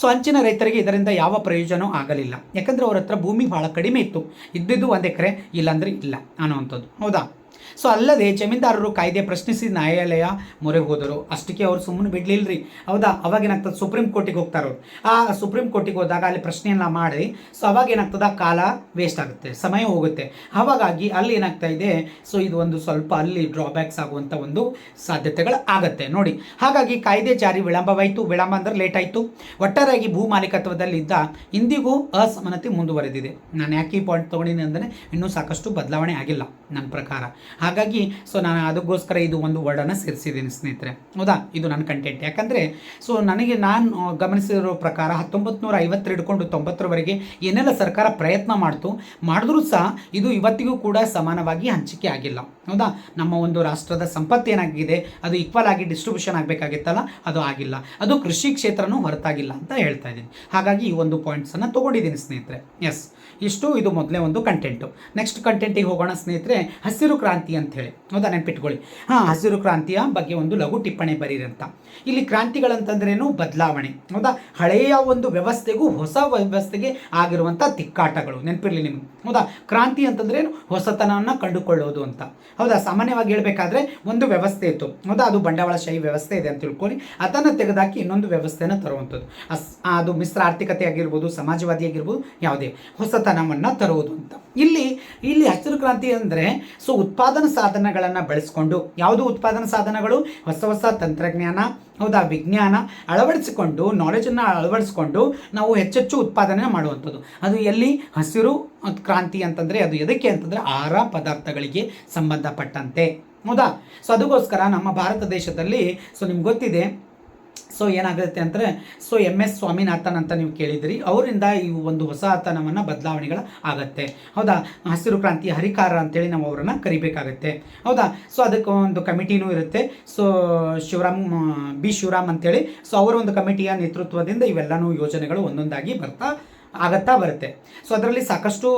ಸೊ ಅಂಚಿನ ರೈತರಿಗೆ ಇದರಿಂದ ಯಾವ ಪ್ರಯೋಜನ ಆಗಲಿಲ್ಲ. ಯಾಕಂದರೆ ಅವ್ರ ಹತ್ರ ಭೂಮಿ ಭಾಳ ಕಡಿಮೆ ಇತ್ತು. ಇದ್ದಿದ್ದು ಒಂದು ಎಕರೆ, ಇಲ್ಲಾಂದರೆ ಇಲ್ಲ ಅನ್ನೋವಂಥದ್ದು. ಹೌದಾ? ಸೊ ಅಲ್ಲದೆ ಜಮೀನ್ದಾರರು ಕಾಯ್ದೆ ಪ್ರಶ್ನಿಸಿ ನ್ಯಾಯಾಲಯ ಮೊರೆ ಹೋದರು. ಅಷ್ಟಕ್ಕೆ ಅವರು ಸುಮ್ಮನೆ ಬಿಡ್ಲಿಲ್ರಿ. ಹೌದಾ? ಅವಾಗ ಏನಾಗ್ತದೆ? ಸುಪ್ರೀಂ ಕೋರ್ಟಿಗೆ ಹೋಗ್ತಾರೆ ಆ ಸುಪ್ರೀಂ ಕೋರ್ಟಿಗೆ ಹೋದಾಗ ಅಲ್ಲಿ ಪ್ರಶ್ನೆಯನ್ನ ಮಾಡಿ ಸೊ ಅವಾಗ ಏನಾಗ್ತದೆ? ಕಾಲ ವೇಸ್ಟ್ ಆಗುತ್ತೆ. ಸಮಯ ಹೋಗುತ್ತೆ. ಹಾಗಾಗಿ ಅಲ್ಲಿ ಏನಾಗ್ತಾ ಇದೆ? ಸೊ ಇದು ಒಂದು ಸ್ವಲ್ಪ ಅಲ್ಲಿ ಡ್ರಾಬ್ಯಾಕ್ಸ್ ಆಗುವಂಥ ಒಂದು ಸಾಧ್ಯತೆಗಳು ಆಗುತ್ತೆ. ನೋಡಿ. ಹಾಗಾಗಿ ಕಾಯ್ದೆ ಜಾರಿ ವಿಳಂಬವಾಯಿತು. ವಿಳಂಬ ಅಂದರೆ ಲೇಟ್ ಆಯಿತು. ಒಟ್ಟಾರೆಯಾಗಿ ಭೂ ಮಾಲೀಕತ್ವದಲ್ಲಿದ್ದ ಇಂದಿಗೂ ಅಸಮಾನತೆ ಮುಂದುವರೆದಿದೆ. ನಾನು ಯಾಕೆ ಈ ಪಾಯಿಂಟ್ ತೊಗೊಂಡಿನಿ ಅಂದರೆ ಇನ್ನೂ ಸಾಕಷ್ಟು ಬದಲಾವಣೆ ಆಗಿಲ್ಲ. ನನ್ನ ಪ್ರಕಾರ. ಹಾಗಾಗಿ ಸೊ ನಾನು ಅದಕ್ಕೋಸ್ಕರ ಇದು ಒಂದು ವರ್ಡನ್ನು ಸೇರಿಸಿದ್ದೀನಿ ಸ್ನೇಹಿತರೆ. ಹೌದಾ? ಇದು ನನ್ನ ಕಂಟೆಂಟ್ ಯಾಕಂದರೆ ಸೊ ನನಗೆ ನಾನು ಗಮನಿಸಿರೋ ಪ್ರಕಾರ ಹತ್ತೊಂಬತ್ತು ನೂರ ಐವತ್ತರ ಹಿಡ್ಕೊಂಡು ತೊಂಬತ್ತರವರೆಗೆ ಏನೆಲ್ಲ ಸರ್ಕಾರ ಪ್ರಯತ್ನ ಮಾಡ್ತು, ಮಾಡಿದ್ರೂ ಸಹ ಇದು ಇವತ್ತಿಗೂ ಕೂಡ ಸಮಾನವಾಗಿ ಹಂಚಿಕೆ ಆಗಿಲ್ಲ. ಹೌದಾ? ನಮ್ಮ ಒಂದು ರಾಷ್ಟ್ರದ ಸಂಪತ್ತು ಏನಾಗಿದೆ, ಅದು ಈಕ್ವಲ್ ಆಗಿ ಡಿಸ್ಟ್ರಿಬ್ಯೂಷನ್ ಆಗಬೇಕಾಗಿತ್ತಲ್ಲ, ಅದು ಆಗಿಲ್ಲ. ಅದು ಕೃಷಿ ಕ್ಷೇತ್ರನೂ ಹೊರತಾಗಿಲ್ಲ ಅಂತ ಹೇಳ್ತಾ ಇದ್ದೀನಿ. ಹಾಗಾಗಿ ಈ ಒಂದು ಪಾಯಿಂಟ್ಸನ್ನು ತೊಗೊಂಡಿದ್ದೀನಿ ಸ್ನೇಹಿತರೆ. ಎಸ್ ಇಷ್ಟು ಇದು ಮೊದಲೇ ಒಂದು ಕಂಟೆಂಟು ನೆಕ್ಸ್ಟ್ ಕಂಟೆಂಟಿಗೆ ಹೋಗೋಣ ಸ್ನೇಹಿತರೆ, ಹಸಿರು ಕ್ರಾಂತಿ ಅಂತ ಹೇಳಿ. ಹೌದಾ ನೆನ್ಪಿಟ್ಕೊಳ್ಳಿ. ಹಾಂ, ಹಸಿರು ಕ್ರಾಂತಿಯ ಬಗ್ಗೆ ಒಂದು ಲಘು ಟಿಪ್ಪಣಿ ಬರೀರಂತ. ಇಲ್ಲಿ ಕ್ರಾಂತಿಗಳಂತಂದ್ರೇನು? ಬದಲಾವಣೆ. ಹೌದಾ? ಹಳೆಯ ಒಂದು ವ್ಯವಸ್ಥೆಗೂ ಹೊಸ ವ್ಯವಸ್ಥೆಗೆ ಆಗಿರುವಂಥ ತಿಕ್ಕಾಟಗಳು. ನೆನಪಿರಲಿ ನಿಮ್ಗೆ. ಹೌದಾ? ಕ್ರಾಂತಿ ಅಂತಂದ್ರೇನು? ಹೊಸತನವನ್ನು ಕಂಡುಕೊಳ್ಳೋದು ಅಂತ. ಹೌದಾ? ಸಾಮಾನ್ಯವಾಗಿ ಹೇಳಬೇಕಾದ್ರೆ ಒಂದು ವ್ಯವಸ್ಥೆ ಇತ್ತು. ಹೌದಾ? ಅದು ಬಂಡವಾಳಶಾಹಿ ವ್ಯವಸ್ಥೆ ಇದೆ ಅಂತ ತಿಳ್ಕೊಳ್ಳಿ. ಅದನ್ನು ತೆಗೆದಾಕಿ ಇನ್ನೊಂದು ವ್ಯವಸ್ಥೆಯನ್ನು ತರುವಂಥದ್ದು. ಅಸ್ ಅದು ಮಿಶ್ರ ಆರ್ಥಿಕತೆ ಆಗಿರ್ಬೋದು ಸಮಾಜವಾದಿ ಆಗಿರ್ಬೋದು ಯಾವುದೇ ಹೊಸತನವನ್ನು ತರುವುದು ಅಂತ. ಇಲ್ಲಿ ಇಲ್ಲಿ ಹಸಿರು ಕ್ರಾಂತಿ ಅಂದರೆ, ಸೊ ಉತ್ಪಾದನಾ ಸಾಧನಗಳನ್ನು ಬಳಸ್ಕೊಂಡು, ಯಾವುದು ಉತ್ಪಾದನಾ ಸಾಧನಗಳು? ಹೊಸ ಹೊಸ ತಂತ್ರಜ್ಞಾನ, ಹೌದಾ, ವಿಜ್ಞಾನ ಅಳವಡಿಸಿಕೊಂಡು ನಾಲೆಜನ್ನು ಅಳವಡಿಸಿಕೊಂಡು ನಾವು ಹೆಚ್ಚೆಚ್ಚು ಉತ್ಪಾದನೆ ಮಾಡುವಂಥದ್ದು. ಅದು ಎಲ್ಲಿ? ಹಸಿರು ಕ್ರಾಂತಿ ಅಂತಂದರೆ, ಅದು ಎದಕ್ಕೆ ಅಂತಂದರೆ, ಆಹಾರ ಪದಾರ್ಥಗಳಿಗೆ ಸಂಬಂಧಪಟ್ಟಂತೆ. ಹೌದಾ? ಸೊ ಅದಕ್ಕೋಸ್ಕರ ನಮ್ಮ ಭಾರತ ದೇಶದಲ್ಲಿ, ಸೊ ನಿಮ್ಗೆ ಗೊತ್ತಿದೆ ಸೊ ಏನಾಗುತ್ತೆ ಅಂದರೆ ಸೊ ಎಂ ಎಸ್ ಸ್ವಾಮಿನಾಥನ್ ಅಂತ ನೀವು ಕೇಳಿದ್ರಿ, ಅವರಿಂದ ಈ ಒಂದು ಹೊಸತನವನ್ನು ಬದಲಾವಣೆಗಳು ಆಗತ್ತೆ. ಹೌದಾ? ಹಸಿರು ಕ್ರಾಂತಿ ಹರಿಕಾರ ಅಂತೇಳಿ ನಾವು ಅವರನ್ನು ಕರಿಬೇಕಾಗತ್ತೆ. ಹೌದಾ? ಸೊ ಅದಕ್ಕೆ ಒಂದು ಕಮಿಟಿನೂ ಇರುತ್ತೆ. So Shivaram B. ಶಿವರಾಮ್ ಅಂತೇಳಿ. ಸೊ ಅವರ ಒಂದು ಕಮಿಟಿಯ ನೇತೃತ್ವದಿಂದ ಇವೆಲ್ಲನೂ ಯೋಜನೆಗಳು ಒಂದೊಂದಾಗಿ ಬರ್ತಾ ಆಗತ್ತಾ ಬರುತ್ತೆ. ಸೊ ಅದರಲ್ಲಿ ಸಾಕಷ್ಟು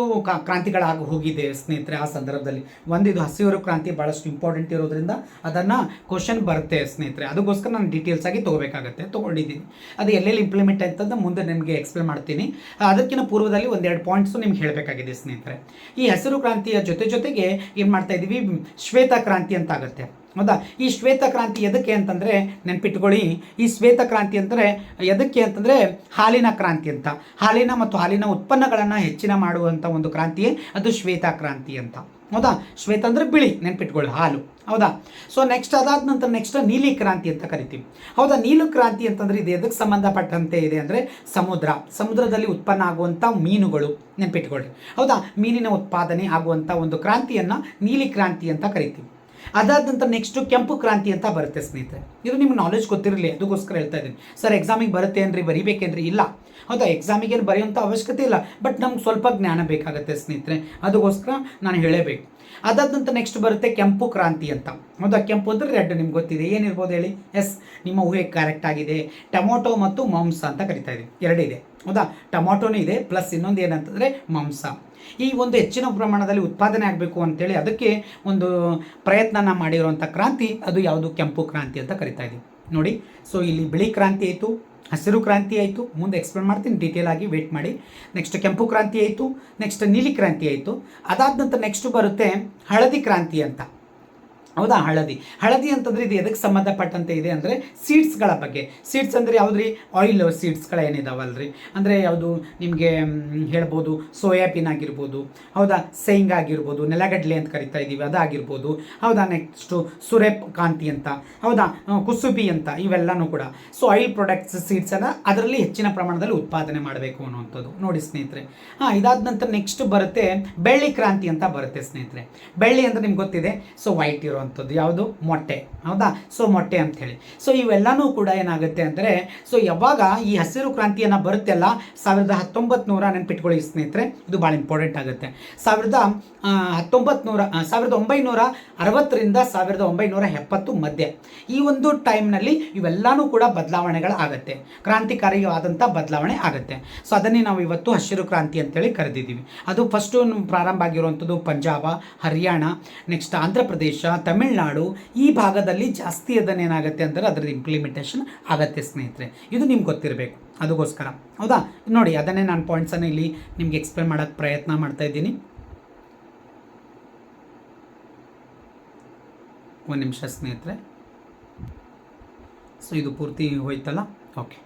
ಕ್ರಾಂತಿಗಳಾಗಿ ಹೋಗಿದೆ ಸ್ನೇಹಿತರೆ ಆ ಸಂದರ್ಭದಲ್ಲಿ. ಒಂದು ಇದು ಕ್ರಾಂತಿ ಭಾಳಷ್ಟು ಇಂಪಾರ್ಟೆಂಟ್ ಇರೋದ್ರಿಂದ ಅದನ್ನು ಕ್ವಶನ್ ಬರುತ್ತೆ ಸ್ನೇಹಿತರೆ. ಅದಕ್ಕೋಸ್ಕರ ನಾನು ಡೀಟೇಲ್ಸ್ ಆಗಿ ತೊಗೋಬೇಕಾಗತ್ತೆ. ತೊಗೊಂಡಿದ್ದೀನಿ. ಅದು ಎಲ್ಲೆಲ್ಲಿ ಇಂಪ್ಲಿಮೆಂಟ್ ಆಯ್ತದ ಮುಂದೆ ನಿಮಗೆ ಎಕ್ಸ್ಪ್ಲೇನ್ ಮಾಡ್ತೀನಿ. ಅದಕ್ಕಿಂತ ಪೂರ್ವದಲ್ಲಿ ಒಂದೆರಡು ಪಾಯಿಂಟ್ಸು ನಿಮ್ಗೆ ಹೇಳಬೇಕಾಗಿದೆ ಸ್ನೇಹಿತರೆ. ಈ ಹಸಿರು ಕ್ರಾಂತಿಯ ಜೊತೆ ಜೊತೆಗೆ ಏನು ಮಾಡ್ತಾ ಇದ್ದೀವಿ ಶ್ವೇತ ಕ್ರಾಂತಿ ಅಂತ ಆಗುತ್ತೆ. ಹೌದಾ ಈ ಶ್ವೇತ ಕ್ರಾಂತಿ ಎದಕ್ಕೆ ಅಂತಂದರೆ, ನೆನ್ಪಿಟ್ಕೊಳ್ಳಿ. ಈ ಶ್ವೇತ ಕ್ರಾಂತಿ ಅಂದರೆ, ಎದಕ್ಕೆ ಅಂತಂದರೆ, ಹಾಲಿನ ಕ್ರಾಂತಿ ಅಂತ. ಹಾಲಿನ ಮತ್ತು ಹಾಲಿನ ಉತ್ಪನ್ನಗಳನ್ನು ಹೆಚ್ಚಿನ ಮಾಡುವಂಥ ಒಂದು ಕ್ರಾಂತಿಯೇ ಅದು ಶ್ವೇತ ಕ್ರಾಂತಿ ಅಂತ. ಹೌದಾ? ಶ್ವೇತ ಅಂದರೆ ಬಿಳಿ, ನೆನ್ಪಿಟ್ಕೊಳ್ಳಿ, ಹಾಲು. ಹೌದಾ? ಸೊ ನೆಕ್ಸ್ಟ್ ಅದಾದ ನಂತರ ನೆಕ್ಸ್ಟ್ ನೀಲಿ ಕ್ರಾಂತಿ ಅಂತ ಕರಿತೀವಿ. ಹೌದಾ? ನೀಲು ಕ್ರಾಂತಿ ಅಂತಂದ್ರೆ ಇದು ಎದಕ್ಕೆ ಸಂಬಂಧಪಟ್ಟಂತೆ ಇದೆ ಅಂದರೆ, ಸಮುದ್ರ. ಸಮುದ್ರದಲ್ಲಿ ಉತ್ಪನ್ನ ಆಗುವಂಥ ಮೀನುಗಳು, ನೆನ್ಪಿಟ್ಕೊಳ್ಳಿ. ಹೌದಾ? ಮೀನಿನ ಉತ್ಪಾದನೆ ಆಗುವಂಥ ಒಂದು ಕ್ರಾಂತಿಯನ್ನು ನೀಲಿ ಕ್ರಾಂತಿ ಅಂತ ಕರಿತೀವಿ. ಅದಾದ ನಂತರ ನೆಕ್ಸ್ಟು ಕೆಂಪು ಕ್ರಾಂತಿ ಅಂತ ಬರುತ್ತೆ ಸ್ನೇಹಿತರೆ. ಇದು ನಿಮ್ಗೆ ನಾಲೆಜ್ ಗೊತ್ತಿರಲಿ, ಅದಕ್ಕೋಸ್ಕರ ಹೇಳ್ತಾ ಇದ್ದೀನಿ. ಸರ್ ಎಕ್ಸಾಮಿಗೆ ಬರುತ್ತೆ ಏನ್ರಿ, ಬರಿಬೇಕೇನ್ರಿ? ಇಲ್ಲ. ಹೌದಾ ಎಕ್ಸಾಮಿಗೆ ಏನು ಬರೆಯುವಂಥ ಅವಶ್ಯಕತೆ ಇಲ್ಲ. ಬಟ್ ನಮ್ಗೆ ಸ್ವಲ್ಪ ಜ್ಞಾನ ಬೇಕಾಗುತ್ತೆ ಸ್ನೇಹಿತರೆ. ಅದಕ್ಕೋಸ್ಕರ ನಾನು ಹೇಳಬೇಕು. ಅದಾದ ನಂತರ ನೆಕ್ಸ್ಟ್ ಬರುತ್ತೆ ಕೆಂಪು ಕ್ರಾಂತಿ ಅಂತ. ಹೌದಾ, ಕೆಂಪು ಅಂದರೆ ರೆಡ್ ನಿಮ್ಗೆ ಗೊತ್ತಿದೆ. ಏನಿರ್ಬೋದು ಹೇಳಿ? ಎಸ್ ನಿಮ್ಮ ಊಹೆ ಕರೆಕ್ಟ್ ಆಗಿದೆ. ಟೊಮೊಟೊ ಮತ್ತು ಮಾಂಸ ಅಂತ ಕರಿತಾ ಇದೆ. ಎರಡಿದೆ ಹೌದಾ, ಟೊಮೊಟೊನೂ ಇದೆ ಪ್ಲಸ್ ಇನ್ನೊಂದು ಏನಂತಂದರೆ ಮಾಂಸ. ಈ ಒಂದು ಹೆಚ್ಚಿನ ಪ್ರಮಾಣದಲ್ಲಿ ಉತ್ಪಾದನೆ ಆಗಬೇಕು ಅಂತೇಳಿ ಅದಕ್ಕೆ ಒಂದು ಪ್ರಯತ್ನನ ಮಾಡಿರುವಂಥ ಕ್ರಾಂತಿ, ಅದು ಯಾವುದು? ಕೆಂಪು ಕ್ರಾಂತಿ ಅಂತ ಕರಿತಾ ಇದ್ದೀವಿ. ನೋಡಿ, ಸೊ ಇಲ್ಲಿ ಬಿಳಿ ಕ್ರಾಂತಿ ಆಯಿತು, ಹಸಿರು ಕ್ರಾಂತಿ ಆಯಿತು. ಮುಂದೆ ಎಕ್ಸ್ಪ್ಲೇನ್ ಮಾಡ್ತೀನಿ ಡೀಟೇಲ್ ಆಗಿ ವೇಟ್ ಮಾಡಿ. ನೆಕ್ಸ್ಟ್ ಕೆಂಪು ಕ್ರಾಂತಿ ಆಯಿತು ನೆಕ್ಸ್ಟ್ ನೀಲಿ ಕ್ರಾಂತಿ ಆಯಿತು. ಅದಾದ ನಂತರ ನೆಕ್ಸ್ಟ್ ಬರುತ್ತೆ ಹಳದಿ ಕ್ರಾಂತಿ ಅಂತ. ಹೌದಾ? ಹಳದಿ. ಹಳದಿ ಅಂತಂದ್ರೆ ಇದು ಎದಕ್ಕೆ ಸಂಬಂಧಪಟ್ಟಂತೆ ಇದೆ ಅಂದರೆ ಸೀಡ್ಸ್ಗಳ ಬಗ್ಗೆ. ಸೀಡ್ಸ್ ಅಂದರೆ ಯಾವ್ದ್ರಿ? ಆಯಿಲ್ ಸೀಡ್ಸ್ಗಳು ಏನಿದಾವಲ್ರಿ? ಅಂದರೆ ಯಾವುದು ನಿಮಗೆ ಹೇಳ್ಬೋದು, ಸೋಯಾಬೀನ್ ಆಗಿರ್ಬೋದು, ಹೌದಾ? ಶೇಂಗಾ ಆಗಿರ್ಬೋದು, ನೆಲಗಡ್ಲೆ ಅಂತ ಕರಿತಾ ಇದ್ದೀವಿ ಅದಾಗಿರ್ಬೋದು, ಹೌದಾ? ನೆಕ್ಸ್ಟು ಸೂರ್ಯಕಾಂತಿ ಅಂತ, ಹೌದಾ? ಕುಸುಬಿ ಅಂತ, ಇವೆಲ್ಲನೂ ಕೂಡ. ಸೊ ಆಯಿಲ್ ಪ್ರಾಡಕ್ಟ್ಸ್ ಸೀಡ್ಸನ್ನು ಅದರಲ್ಲಿ ಹೆಚ್ಚಿನ ಪ್ರಮಾಣದಲ್ಲಿ ಉತ್ಪಾದನೆ ಮಾಡಬೇಕು ಅನ್ನುವಂಥದ್ದು. ನೋಡಿ ಸ್ನೇಹಿತರೆ. ಹಾಂ, ಇದಾದ ನಂತರ ನೆಕ್ಸ್ಟ್ ಬರುತ್ತೆ ಬೆಳ್ಳಿ ಕ್ರಾಂತಿ ಅಂತ ಬರುತ್ತೆ ಸ್ನೇಹಿತರೆ. ಬೆಳ್ಳಿ ಅಂದರೆ ನಿಮ್ಗೆ ಗೊತ್ತಿದೆ. ಸೊ ವೈಟ್ ಇರುವಂಥದ್ದು ಯಾವುದು? ಮೊಟ್ಟೆ. ಹೌದಾ? ಸೊ, ಮೊಟ್ಟೆ ಅಂತ ಹೇಳಿ ಸೊ, ಇವೆಲ್ಲನೂ ಕೂಡ ಏನಾಗುತ್ತೆ ಅಂದರೆ, ಸೊ, ಯಾವಾಗ ಈ ಹಸಿರು ಕ್ರಾಂತಿಯನ್ನು ಬರುತ್ತೆಲ್ಲ ಸಾವಿರದ ಹತ್ತೊಂಬತ್ತು ನೂರ ನೆನ್ಪಿಟ್ಕೊಳ್ಳಿ ಸ್ನೇಹಿತರೆ. ಇದು ಭಾಳ ಇಂಪಾರ್ಟೆಂಟ್ ಆಗುತ್ತೆ. ಸಾವಿರದ ಹತ್ತೊಂಬತ್ತು ನೂರ ಸಾವಿರದ ಒಂಬೈನೂರ ಅರವತ್ತರಿಂದ ಸಾವಿರದ ಒಂಬೈನೂರ ಎಪ್ಪತ್ತು ಮಧ್ಯೆ ಈ ಒಂದು ಟೈಮ್ನಲ್ಲಿ ಇವೆಲ್ಲನೂ ಕೂಡ ಬದಲಾವಣೆಗಳಾಗತ್ತೆ ಕ್ರಾಂತಿಕಾರಿಯಾದಂಥ ಬದಲಾವಣೆ ಆಗುತ್ತೆ. ಸೊ, ಅದನ್ನೇ ನಾವು ಇವತ್ತು ಹಸಿರು ಕ್ರಾಂತಿ ಅಂತೇಳಿ ಕರೆದಿದ್ದೀವಿ. ಅದು ಫಸ್ಟು ಪ್ರಾರಂಭ ಆಗಿರುವಂಥದ್ದು ಪಂಜಾಬ, ಹರಿಯಾಣ, ನೆಕ್ಸ್ಟ್ ಆಂಧ್ರ ಪ್ರದೇಶ ತಮಿಳುನಾಡು ಈ ಭಾಗದಲ್ಲಿ ಜಾಸ್ತಿ ಅದನ್ನೇನಾಗುತ್ತೆ ಅಂದರೆ ಅದರದ್ದು ಇಂಪ್ಲಿಮೆಂಟೇಷನ್ ಆಗತ್ತೆ ಸ್ನೇಹಿತರೆ. ಇದು ನಿಮ್ಗೆ ಗೊತ್ತಿರಬೇಕು. ಅದಕ್ಕೋಸ್ಕರ. ಹೌದಾ? ನೋಡಿ, ಅದನ್ನೇ ನಾನು ಪಾಯಿಂಟ್ಸನ್ನು ಇಲ್ಲಿ ನಿಮ್ಗೆ ಎಕ್ಸ್ಪ್ಲೇನ್ ಮಾಡೋಕ್ಕೆ ಪ್ರಯತ್ನ ಮಾಡ್ತಾ ಇದ್ದೀನಿ. ಒಂದು ನಿಮಿಷ ಸ್ನೇಹಿತರೆ. ಸೊ ಇದು ಪೂರ್ತಿ ಹೋಯ್ತಲ್ಲ? ಓಕೆ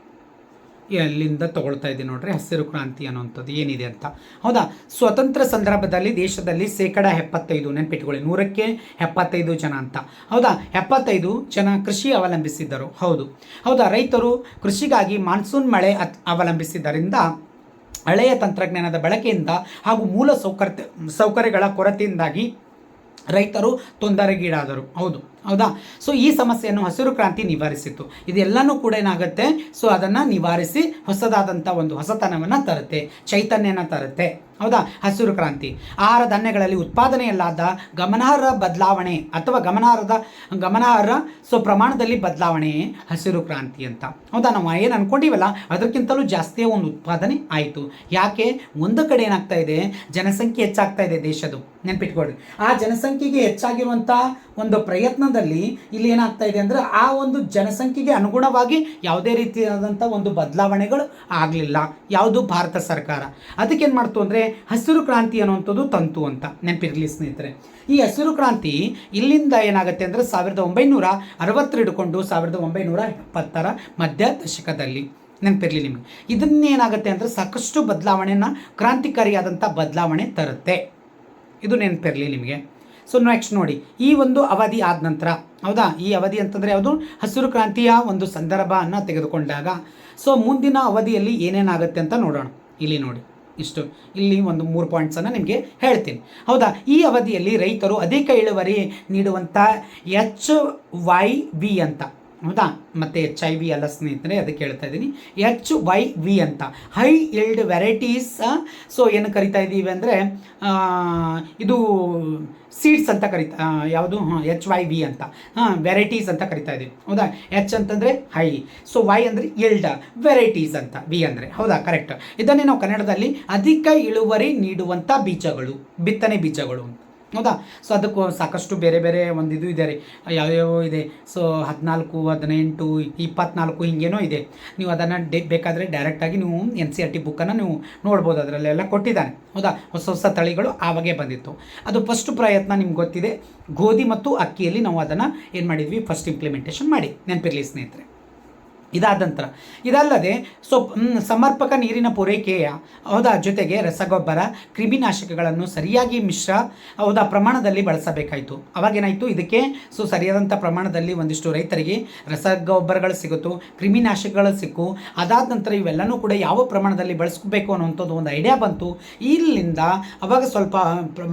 ಅಲ್ಲಿಂದ ತಗೊಳ್ತಾ ಇದ್ದೀನಿ ನೋಡ್ರಿ, ಹಸಿರು ಕ್ರಾಂತಿ ಅನ್ನೋಂಥದ್ದು ಏನಿದೆ ಅಂತ. ಹೌದಾ? ಸ್ವತಂತ್ರ ಸಂದರ್ಭದಲ್ಲಿ ದೇಶದಲ್ಲಿ ಶೇಕಡ ಎಪ್ಪತ್ತೈದು ನೆನ್ಪಿಟ್ಕೊಳ್ಳಿ, ನೂರಕ್ಕೆ ಎಪ್ಪತ್ತೈದು ಜನ ಅಂತ. ಹೌದಾ? ಎಪ್ಪತ್ತೈದು ಜನ ಕೃಷಿ ಅವಲಂಬಿಸಿದ್ದರು, ಹೌದು. ಹೌದಾ? ರೈತರು ಕೃಷಿಗಾಗಿ ಮಾನ್ಸೂನ್ ಮಳೆ ಅವಲಂಬಿಸಿದ್ದರಿಂದ ಹಳೆಯ ತಂತ್ರಜ್ಞಾನದ ಬಳಕೆಯಿಂದ ಹಾಗೂ ಮೂಲ ಸೌಕರ್ಯ ಸೌಕರ್ಯಗಳ ಕೊರತೆಯಿಂದಾಗಿ ರೈತರು ತೊಂದರೆಗೀಡಾದರು. ಹೌದು. ಹೌದಾ? ಸೊ ಈ ಸಮಸ್ಯೆಯನ್ನು ಹಸಿರು ಕ್ರಾಂತಿ ನಿವಾರಿಸಿತು. ಇದೆಲ್ಲನೂ ಕೂಡ ಏನಾಗುತ್ತೆ? ಸೊ ಅದನ್ನು ನಿವಾರಿಸಿ ಹೊಸದಾದಂಥ ಒಂದು ಹೊಸತನವನ್ನು ತರುತ್ತೆ, ಚೈತನ್ಯನ ತರುತ್ತೆ. ಹೌದಾ? ಹಸಿರು ಕ್ರಾಂತಿ. ಆಹಾರ ಧಾನ್ಯಗಳಲ್ಲಿ ಉತ್ಪಾದನೆಯಲ್ಲಾದ ಗಮನಾರ್ಹ ಬದಲಾವಣೆ ಅಥವಾ ಗಮನಾರ್ಹದ, ಗಮನಾರ್ಹ ಸೊ ಪ್ರಮಾಣದಲ್ಲಿ ಬದಲಾವಣೆ ಹಸಿರು ಕ್ರಾಂತಿ ಅಂತ. ಹೌದಾ? ನಾವು ಏನು ಅನ್ಕೊಂಡಿವಲ್ಲ, ಅದಕ್ಕಿಂತಲೂ ಜಾಸ್ತಿ ಒಂದು ಉತ್ಪಾದನೆ ಆಯಿತು. ಯಾಕೆ? ಒಂದು ಕಡೆ ಏನಾಗ್ತಾ ಇದೆ? ಜನಸಂಖ್ಯೆ ಹೆಚ್ಚಾಗ್ತಾ ಇದೆ ದೇಶದ್ದು. ನೆನ್ಪಿಟ್ಕೊಳ್ಳಿ ಆ ಜನಸಂಖ್ಯೆಗೆ ಹೆಚ್ಚಾಗಿರುವಂಥ ಒಂದು ಪ್ರಯತ್ನದಲ್ಲಿ ಇಲ್ಲಿ ಏನಾಗ್ತಾ ಇದೆ ಅಂದರೆ ಆ ಒಂದು ಜನಸಂಖ್ಯೆಗೆ ಅನುಗುಣವಾಗಿ ಯಾವುದೇ ರೀತಿಯಾದಂಥ ಒಂದು ಬದಲಾವಣೆಗಳು ಆಗಲಿಲ್ಲ. ಯಾವುದು? ಭಾರತ ಸರ್ಕಾರ. ಅದಕ್ಕೇನು ಮಾಡ್ತು ಅಂದರೆ ಹಸಿರು ಕ್ರಾಂತಿ ಅನ್ನುವಂಥದ್ದು ತಂತು ಅಂತ ನೆನಪಿರಲಿ ಸ್ನೇಹಿತರೆ. ಈ ಹಸಿರು ಕ್ರಾಂತಿ ಇಲ್ಲಿಂದ ಏನಾಗುತ್ತೆ ಅಂದರೆ ಸಾವಿರದ ಒಂಬೈನೂರ ಅರವತ್ತರ ಹಿಡ್ಕೊಂಡು ಸಾವಿರದ ಒಂಬೈನೂರ ಎಪ್ಪತ್ತರ ಮಧ್ಯ ದಶಕದಲ್ಲಿ ನೆನಪಿರಲಿ ನಿಮಗೆ. ಇದನ್ನೇನಾಗುತ್ತೆ ಅಂದರೆ ಸಾಕಷ್ಟು ಬದಲಾವಣೆಯನ್ನು ಕ್ರಾಂತಿಕಾರಿಯಾದಂಥ ಬದಲಾವಣೆ ತರುತ್ತೆ. ಇದು ನೆನಪಿರಲಿ ನಿಮಗೆ. ಸೊ ನೆಕ್ಸ್ಟ್ ನೋಡಿ. ಈ ಒಂದು ಅವಧಿ ಆದ ನಂತರ. ಹೌದಾ? ಈ ಅವಧಿ ಅಂತಂದರೆ ಯಾವುದು? ಹಸಿರು ಕ್ರಾಂತಿಯ ಒಂದು ಸಂದರ್ಭ ಅನ್ನು ತೆಗೆದುಕೊಂಡಾಗ. ಸೊ ಮುಂದಿನ ಅವಧಿಯಲ್ಲಿ ಏನೇನಾಗುತ್ತೆ ಅಂತ ನೋಡೋಣ. ಇಲ್ಲಿ ನೋಡಿ. ಇಷ್ಟು. ಇಲ್ಲಿ ಒಂದು ಮೂರು ಪಾಯಿಂಟ್ಸನ್ನು ನಿಮಗೆ ಹೇಳ್ತೀನಿ. ಹೌದಾ? ಈ ಅವಧಿಯಲ್ಲಿ ರೈತರು ಅಧಿಕ ಇಳುವರಿ ನೀಡುವಂಥ ಎಚ್ ವೈ ಬಿ ಅಂತ. ಹೌದಾ ಮತ್ತು ಎಚ್ ಐ ವಿ ಎಲ್ಲ ಸ್ನೇಹಿತರೆ, ಅದಕ್ಕೆ ಹೇಳ್ತಾ ಇದ್ದೀನಿ. ಎಚ್ ವೈ ವಿ ಅಂತ. ಹೈ ಇಲ್ಡ್ ವೆರೈಟೀಸ್ ಸೊ ಏನು ಕರಿತಾ ಇದ್ದೀವಿ ಅಂದರೆ ಇದು ಸೀಡ್ಸ್ ಅಂತ ಕರಿತಾ ಯಾವುದು? ಎಚ್ ವೈ ವಿ ಅಂತ. ಹಾಂ ವೆರೈಟೀಸ್ ಅಂತ ಕರಿತಾ ಇದ್ದೀವಿ. ಹೌದಾ? ಎಚ್ ಅಂತಂದರೆ ಹೈ ಸೊ ವೈ ಅಂದರೆ ಎಲ್ಡ ವೆರೈಟೀಸ್ ಅಂತ. ವಿ ಅಂದರೆ. ಹೌದಾ? ಕರೆಕ್ಟ್ ಇದನ್ನೇ ನಾವು ಕನ್ನಡದಲ್ಲಿ ಅಧಿಕ ಇಳುವರಿ ನೀಡುವಂಥ ಬೀಜಗಳು, ಬಿತ್ತನೆ ಬೀಜಗಳು ಅಂತ. ಹೌದಾ? ಸೊ ಅದಕ್ಕೂ ಸಾಕಷ್ಟು ಬೇರೆ ಬೇರೆ ಒಂದು ಇದು ಇದೆ ರೀ. ಯಾವ್ಯಾವ ಇದೆ. ಸೊ ಹದಿನಾಲ್ಕು, ಹದಿನೆಂಟು, ಇಪ್ಪತ್ನಾಲ್ಕು ಹಿಂಗೇನೋ ಇದೆ. ನೀವು ಅದನ್ನು ಡೇ ಬೇಕಾದರೆ ಡೈರೆಕ್ಟಾಗಿ ನೀವು ಎನ್ ಸಿ ಆರ್ ಟಿ ಬುಕ್ಕನ್ನು ನೀವು ನೋಡ್ಬೋದು. ಅದರಲ್ಲೆಲ್ಲ ಕೊಟ್ಟಿದ್ದಾನೆ ಹೌದಾ? ಹೊಸ ಹೊಸ ತಳಿಗಳು ಆವಾಗೆ ಬಂದಿತ್ತು. ಅದು ಫಸ್ಟ್ ಪ್ರಯತ್ನ ನಿಮ್ಗೆ ಗೊತ್ತಿದೆ. ಗೋಧಿ ಮತ್ತು ಅಕ್ಕಿಯಲ್ಲಿ ನಾವು ಅದನ್ನು ಏನು ಮಾಡಿದ್ವಿ? ಫಸ್ಟ್ ಇಂಪ್ಲಿಮೆಂಟೇಷನ್ ಮಾಡಿ. ನೆನಪಿರಲಿ ಸ್ನೇಹಿತರೆ. ಇದಾದ ನಂತರ. ಇದಲ್ಲದೆ ಸೊ ಸಮರ್ಪಕ ನೀರಿನ ಪೂರೈಕೆಯ ಹೌದಾ ಜೊತೆಗೆ ರಸಗೊಬ್ಬರ, ಕ್ರಿಮಿನಾಶಕಗಳನ್ನು ಸರಿಯಾಗಿ ಮಿಶ್ರ ಹೌದಾ ಪ್ರಮಾಣದಲ್ಲಿ ಬಳಸಬೇಕಾಯಿತು. ಅವಾಗೇನಾಯಿತು? ಇದಕ್ಕೆ ಸೊ ಸರಿಯಾದಂಥ ಪ್ರಮಾಣದಲ್ಲಿ ಒಂದಿಷ್ಟು ರೈತರಿಗೆ ರಸಗೊಬ್ಬರಗಳು ಸಿಗುತ್ತು, ಕ್ರಿಮಿನಾಶಕಗಳು ಸಿಕ್ಕು. ಅದಾದ ನಂತರ ಇವೆಲ್ಲನೂ ಕೂಡ ಯಾವ ಪ್ರಮಾಣದಲ್ಲಿ ಬಳಸ್ಕೋಬೇಕು ಅನ್ನುವಂಥದ್ದು ಒಂದು ಐಡಿಯಾ ಬಂತು. ಇಲ್ಲಿಂದ ಅವಾಗ ಸ್ವಲ್ಪ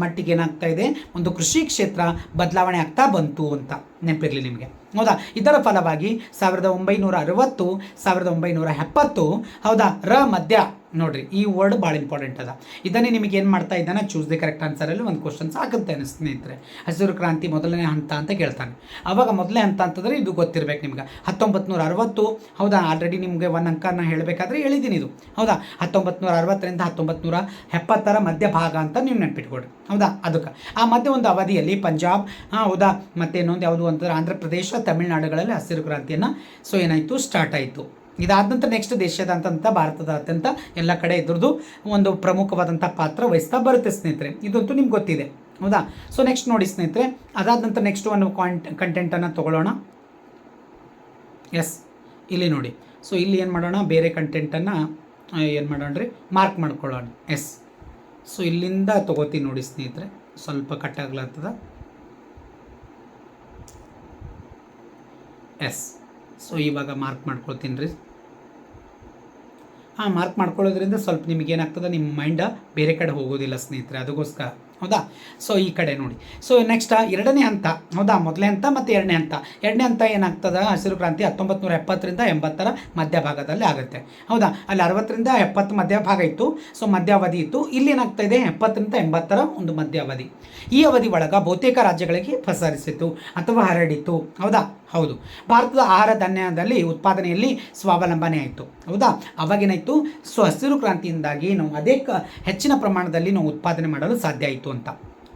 ಮಟ್ಟಿಗೆ ಏನಾಗ್ತಾ ಇದೆ? ಒಂದು ಕೃಷಿ ಕ್ಷೇತ್ರ ಬದಲಾವಣೆ ಆಗ್ತಾ ಬಂತು ಅಂತ. ನೆನಪಿರಲಿ ನಿಮಗೆ. ಹೌದಾ? ಇದರ ಫಲವಾಗಿ ಸಾವಿರದ ಒಂಬೈನೂರ ಅರವತ್ತು ಸಾವಿರದ ಒಂಬೈನೂರ ಎಪ್ಪತ್ತು ಹೌದಾ? ರ ಮಧ್ಯ. ನೋಡ್ರಿ, ಈ ವರ್ಡ್ ಭಾಳ ಇಂಪಾರ್ಟೆಂಟ್ ಅದ. ಇದನ್ನೇ ನಿಮಗೆ ಏನು ಮಾಡ್ತಾ ಇದ್ದಾನೆ? ಚೂಸ್ ದಿ ಕರೆಕ್ಟ್ ಆನ್ಸರಲ್ಲಿ ಒಂದು ಕ್ವಶನ್ಸ್ ಆಗುತ್ತೇನೆ ಸ್ನೇಹಿತರೆ. ಹಸಿರು ಕ್ರಾಂತಿ ಮೊದಲನೇ ಹಂತ ಅಂತ ಕೇಳ್ತಾನೆ. ಅವಾಗ ಮೊದಲನೇ ಹಂತ ಅಂತಂದರೆ ಇದು ಗೊತ್ತಿರಬೇಕು ನಿಮ್ಗೆ. ಹತ್ತೊಂಬತ್ತು ಅರವತ್ತು ಹೌದಾ? ಆಲ್ರೆಡಿ ನಿಮಗೆ ಒಂದು ಅಂಕನ ಹೇಳಬೇಕಾದ್ರೆ ಹೇಳಿದ್ದೀನಿ ಇದು. ಹೌದಾ? ಹತ್ತೊಂಬತ್ತು ನೂರ ಅರವತ್ತರಿಂದ ಹತ್ತೊಂಬತ್ತು ನೂರ ಎಪ್ಪತ್ತರ ಮಧ್ಯ ಭಾಗ ಅಂತ ನೀವು ನೆನ್ಪಿಟ್ಕೊಡ್ರಿ ಹೌದಾ? ಅದಕ್ಕೆ. ಆ ಮಧ್ಯೆ ಒಂದು ಅವಧಿಯಲ್ಲಿ ಪಂಜಾಬ್ ಹಾಂ ಹೌದಾ? ಮತ್ತೆ ಇನ್ನೊಂದು ಯಾವುದು ಅಂತಂದ್ರೆ ಆಂಧ್ರ ಪ್ರದೇಶ ತಮಿಳುನಾಡುಗಳಲ್ಲಿ ಹಸಿರು ಕ್ರಾಂತಿಯನ್ನು ಸೊ ಏನಾಯಿತು? ಸ್ಟಾರ್ಟ್ ಆಯಿತು. ಇದಾದ ನಂತರ ನೆಕ್ಸ್ಟ್ ದೇಶದಾದ್ಯಂತ ಭಾರತದಾದ್ಯಂತ ಎಲ್ಲ ಕಡೆ ಇದ್ರದ್ದು ಒಂದು ಪ್ರಮುಖವಾದಂಥ ಪಾತ್ರ ವಹಿಸ್ತಾ ಬರುತ್ತೆ ಸ್ನೇಹಿತರೆ. ಇದಂತೂ ನಿಮ್ಗೆ ಗೊತ್ತಿದೆ. ಹೌದಾ? ಸೊ ನೆಕ್ಸ್ಟ್ ನೋಡಿ ಸ್ನೇಹಿತರೆ. ಅದಾದ ನಂತರ ನೆಕ್ಸ್ಟ್ ಒಂದು ಕಾಂಟ್ ಕಂಟೆಂಟನ್ನು ತೊಗೊಳ್ಳೋಣ. ಎಸ್ ಇಲ್ಲಿ ನೋಡಿ. ಸೊ ಇಲ್ಲಿ ಏನು ಮಾಡೋಣ? ಬೇರೆ ಕಂಟೆಂಟನ್ನು ಏನು ಮಾಡೋಣ ರೀ? ಮಾರ್ಕ್ ಮಾಡ್ಕೊಳ್ಳೋಣ. ಎಸ್ ಸೊ ಇಲ್ಲಿಂದ ತೊಗೋತೀನಿ ನೋಡಿ ಸ್ನೇಹಿತರೆ. ಸ್ವಲ್ಪ ಕಟ್ಟಾಗ್ಲತ್ತದ ಎಸ್ ಸೊ ಇವಾಗ ಮಾರ್ಕ್ ಮಾಡ್ಕೊಳ್ತೀನಿ ರೀ ಹಾಂ ಮಾರ್ಕ್ ಮಾಡ್ಕೊಳ್ಳೋದ್ರಿಂದ ಸ್ವಲ್ಪ ನಿಮಗೆ ಏನಾಗ್ತದೆ? ನಿಮ್ಮ ಮೈಂಡ ಬೇರೆ ಕಡೆ ಹೋಗೋದಿಲ್ಲ ಸ್ನೇಹಿತರೆ, ಅದಕ್ಕೋಸ್ಕರ. ಹೌದಾ? ಸೊ ಈ ಕಡೆ ನೋಡಿ. ಸೊ ನೆಕ್ಸ್ಟ್ ಎರಡನೇ ಹಂತ. ಹೌದಾ? ಮೊದಲನೇ ಹಂತ ಮತ್ತು ಎರಡನೇ ಹಂತ. ಎರಡನೇ ಹಂತ ಏನಾಗ್ತದೆ? ಹಸಿರು ಕ್ರಾಂತಿ ಹತ್ತೊಂಬತ್ತು ನೂರ ಎಪ್ಪತ್ತರಿಂದ ಎಂಬತ್ತರ ಮಧ್ಯಭಾಗದಲ್ಲಿ ಆಗುತ್ತೆ. ಹೌದಾ? ಅಲ್ಲಿ ಅರವತ್ತರಿಂದ ಎಪ್ಪತ್ತು ಮಧ್ಯಭಾಗ ಇತ್ತು. ಸೊ ಮಧ್ಯಾವಧಿ ಇತ್ತು. ಇಲ್ಲಿ ಏನಾಗ್ತಾ ಇದೆ? ಎಪ್ಪತ್ತರಿಂದ ಎಂಬತ್ತರ ಒಂದು ಮಧ್ಯಾವಧಿ. ಈ ಅವಧಿ ಒಳಗೆ ಬಹುತೇಕ ರಾಜ್ಯಗಳಿಗೆ ಪ್ರಸರಿಸಿತು ಅಥವಾ ಹರಡಿತು. ಹೌದಾ? ಹೌದು. ಭಾರತದ ಆಹಾರ ಧಾನ್ಯದಲ್ಲಿ ಉತ್ಪಾದನೆಯಲ್ಲಿ ಸ್ವಾವಲಂಬನೆ ಆಯಿತು. ಹೌದಾ? ಅವಾಗೇನಾಯಿತು ಸೊ ಹಸಿರು ಕ್ರಾಂತಿಯಿಂದಾಗಿ ನಾವು ಅದೇ ಹೆಚ್ಚಿನ ಪ್ರಮಾಣದಲ್ಲಿ ನಾವು ಉತ್ಪಾದನೆ ಮಾಡಲು ಸಾಧ್ಯ ಆಯಿತು ಅಂತ.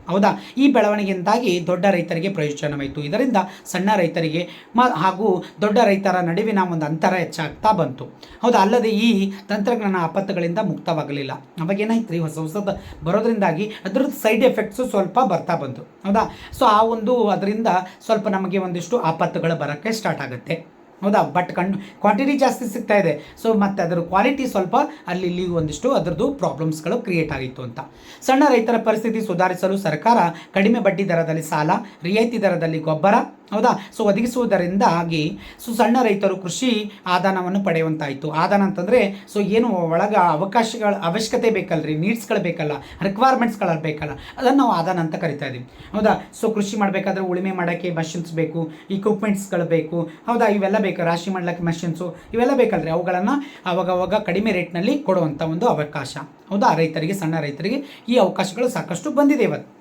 ಹೌದಾ? ಈ ಬೆಳವಣಿಗೆಯಿಂದಾಗಿ ದೊಡ್ಡ ರೈತರಿಗೆ ಪ್ರಯೋಜನವಾಯಿತು. ಇದರಿಂದ ಸಣ್ಣ ರೈತರಿಗೆ ಮ ಹಾಗೂ ದೊಡ್ಡ ರೈತರ ನಡುವಿನ ಒಂದು ಅಂತರ ಹೆಚ್ಚಾಗ್ತಾ ಬಂತು. ಹೌದಾ? ಅಲ್ಲದೆ ಈ ತಂತ್ರಜ್ಞಾನ ಆಪತ್ತುಗಳಿಂದ ಮುಕ್ತವಾಗಲಿಲ್ಲ. ಅವಾಗೇನಾಯ್ತು ರೀ ಹೊಸ ಹೊಸದು ಬರೋದ್ರಿಂದಾಗಿ ಅದ್ರದ್ದು ಸೈಡ್ ಎಫೆಕ್ಟ್ಸು ಸ್ವಲ್ಪ ಬರ್ತಾ ಬಂತು. ಹೌದಾ? ಸೊ, ಆ ಒಂದು ಅದರಿಂದ ಸ್ವಲ್ಪ ನಮಗೆ ಒಂದಿಷ್ಟು ಆಪತ್ತುಗಳು ಬರೋಕ್ಕೆ ಸ್ಟಾರ್ಟ್ ಆಗುತ್ತೆ. ಹೌದಾ? ಬಟ್ ಕಣ್ಣು ಕ್ವಾಂಟಿಟಿ ಜಾಸ್ತಿ ಸಿಗ್ತಾ ಇದೆ. ಸೊ ಮತ್ತು ಅದರ ಕ್ವಾಲಿಟಿ ಸ್ವಲ್ಪ ಅಲ್ಲಿ ಇಲ್ಲಿ ಒಂದಿಷ್ಟು ಅದರದ್ದು ಪ್ರಾಬ್ಲಮ್ಸ್ಗಳು ಕ್ರಿಯೇಟ್ ಆಗಿತ್ತು ಅಂತ. ಸಣ್ಣ ರೈತರ ಪರಿಸ್ಥಿತಿ ಸುಧಾರಿಸಲು ಸರ್ಕಾರ ಕಡಿಮೆ ಬಡ್ಡಿ ದರದಲ್ಲಿ ಸಾಲ, ರಿಯಾಯಿತಿ ದರದಲ್ಲಿ ಗೊಬ್ಬರ, ಹೌದಾ? ಸೊ ಒದಗಿಸುವುದರಿಂದಾಗಿ ಸೊ, ಸಣ್ಣ ರೈತರು ಕೃಷಿ ಆದಾನವನ್ನು ಪಡೆಯುವಂತಾಯಿತು. ಆದಾನ ಅಂತಂದರೆ ಸೊ ಏನು ಒಳಗ ಅವಕಾಶಗಳ ಅವಶ್ಯಕತೆ ಬೇಕಲ್ರಿ? ನೀಡ್ಸ್ಗಳು ಬೇಕಲ್ಲ ರಿಕ್ವೈರ್ಮೆಂಟ್ಸ್ಗಳು ಬೇಕಲ್ಲ. ಅದನ್ನು ನಾವು ಆದಾನ ಅಂತ ಕರಿತಾ ಇದ್ದೀವಿ ಹೌದಾ? ಸೊ ಕೃಷಿ ಮಾಡಬೇಕಾದ್ರೆ ಉಳುಮೆ ಮಾಡೋಕ್ಕೆ ಮಷಿನ್ಸ್ ಬೇಕು ಇಕ್ವಿಪ್ಮೆಂಟ್ಸ್ಗಳು ಬೇಕು. ಹೌದಾ? ಇವೆಲ್ಲ ಬೇಕು, ರಾಶಿ ಮಾಡ್ಲಿಕ್ಕೆ ಮೆಷಿನ್ಸು ಇವೆಲ್ಲ ಬೇಕಲ್ರಿ ಅವುಗಳನ್ನು ಅವಾಗವಾಗ ಕಡಿಮೆ ರೇಟ್ನಲ್ಲಿ ಕೊಡುವಂಥ ಒಂದು ಅವಕಾಶ. ಹೌದಾ? ರೈತರಿಗೆ, ಸಣ್ಣ ರೈತರಿಗೆ ಈ ಅವಕಾಶಗಳು ಸಾಕಷ್ಟು ಬಂದಿದೆ ಇವತ್ತು.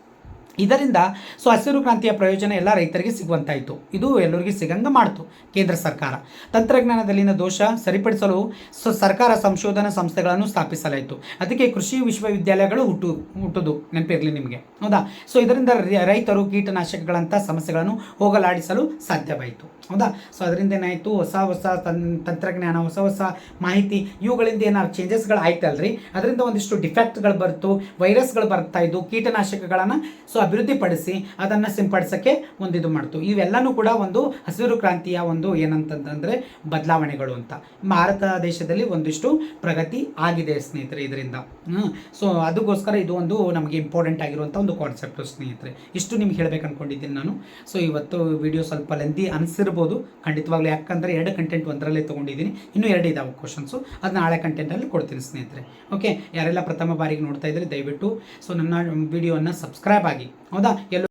ಇದರಿಂದ ಸೊ ಹಸಿರು ಕ್ರಾಂತಿಯ ಪ್ರಯೋಜನ ಎಲ್ಲ ರೈತರಿಗೆ ಸಿಗುವಂತಾಯಿತು. ಇದು ಎಲ್ಲರಿಗೂ ಸಿಗಂಗ ಮಾಡಿತು ಕೇಂದ್ರ ಸರ್ಕಾರ. ತಂತ್ರಜ್ಞಾನದಲ್ಲಿನ ದೋಷ ಸರಿಪಡಿಸಲು ಸೊ ಸರ್ಕಾರ ಸಂಶೋಧನಾ ಸಂಸ್ಥೆಗಳನ್ನು ಸ್ಥಾಪಿಸಲಾಯಿತು. ಅದಕ್ಕೆ ಕೃಷಿ ವಿಶ್ವವಿದ್ಯಾಲಯಗಳು ಹುಟ್ಟು, ಹುಟ್ಟುದು ನೆನಪಿರಲಿ ನಿಮಗೆ. ಹೌದಾ? ಸೊ ಇದರಿಂದ ರೈತರು ಕೀಟನಾಶಕಗಳಂಥ ಸಮಸ್ಯೆಗಳನ್ನು ಹೋಗಲಾಡಿಸಲು ಸಾಧ್ಯವಾಯಿತು. ಹೌದಾ? ಸೊ ಅದರಿಂದ ಏನಾಯಿತು? ಹೊಸ ಹೊಸ ತನ್, ತಂತ್ರಜ್ಞಾನ, ಹೊಸ ಹೊಸ ಮಾಹಿತಿ, ಇವುಗಳಿಂದ ಏನಾದ್ರು ಚೇಂಜಸ್ಗಳು ಆಯ್ತಲ್ರಿ? ಅದರಿಂದ ಒಂದಿಷ್ಟು ಡಿಫೆಕ್ಟ್ಗಳು ಬರ್ತು ವೈರಸ್ಗಳು ಬರ್ತಾ ಇದ್ದು ಕೀಟನಾಶಕಗಳನ್ನು. ಸೊ ಅಭಿವೃದ್ಧಿಪಡಿಸಿ ಅದನ್ನು ಸಿಂಪಡಿಸೋಕ್ಕೆ ಒಂದು ಇದು ಮಾಡ್ತು. ಇವೆಲ್ಲನೂ ಕೂಡ ಒಂದು ಹಸಿರು ಕ್ರಾಂತಿಯ ಒಂದು ಏನಂತಂದ್ರೆ ಬದಲಾವಣೆಗಳು ಅಂತ. ಭಾರತ ದೇಶದಲ್ಲಿ ಒಂದಿಷ್ಟು ಪ್ರಗತಿ ಆಗಿದೆ ಸ್ನೇಹಿತರೆ ಇದರಿಂದ. ಸೊ ಅದಕ್ಕೋಸ್ಕರ ಇದು ಒಂದು ನಮಗೆ ಇಂಪಾರ್ಟೆಂಟ್ ಆಗಿರುವಂಥ ಒಂದು ಕಾನ್ಸೆಪ್ಟ್ ಸ್ನೇಹಿತರೆ. ಇಷ್ಟು ನಿಮ್ಗೆ ಹೇಳ್ಬೇಕು ಅನ್ಕೊಂಡಿದ್ದೀನಿ ನಾನು. ಸೊ ಇವತ್ತು ವಿಡಿಯೋ ಸ್ವಲ್ಪ ಲೆಂದಿ ಅನಿಸಿರ್ಬೋದು. ಖಂಡಿತವಾಗ್ಲೂ ಯಾಕಂದರೆ ಎರಡು ಕಂಟೆಂಟ್ ಒಂದರಲ್ಲೇ ತೊಗೊಂಡಿದ್ದೀನಿ. ಇನ್ನೂ ಎರಡು ಇದಾವೆ ಕ್ವಶನ್ಸು ಅದನ್ನ ನಾಳೆ ಕಂಟೆಂಟಲ್ಲಿ ಕೊಡ್ತೀನಿ ಸ್ನೇಹಿತರೆ. ಓಕೆ ಯಾರೆಲ್ಲ ಪ್ರಥಮ ಬಾರಿಗೆ ನೋಡ್ತಾ ಇದ್ದರೆ ದಯವಿಟ್ಟು. ಸೊ ನನ್ನ ವಿಡಿಯೋನ ಸಬ್ಸ್ಕ್ರೈಬ್ ಆಗಿ. ಹೌದಾ? ಎಲ್ಲ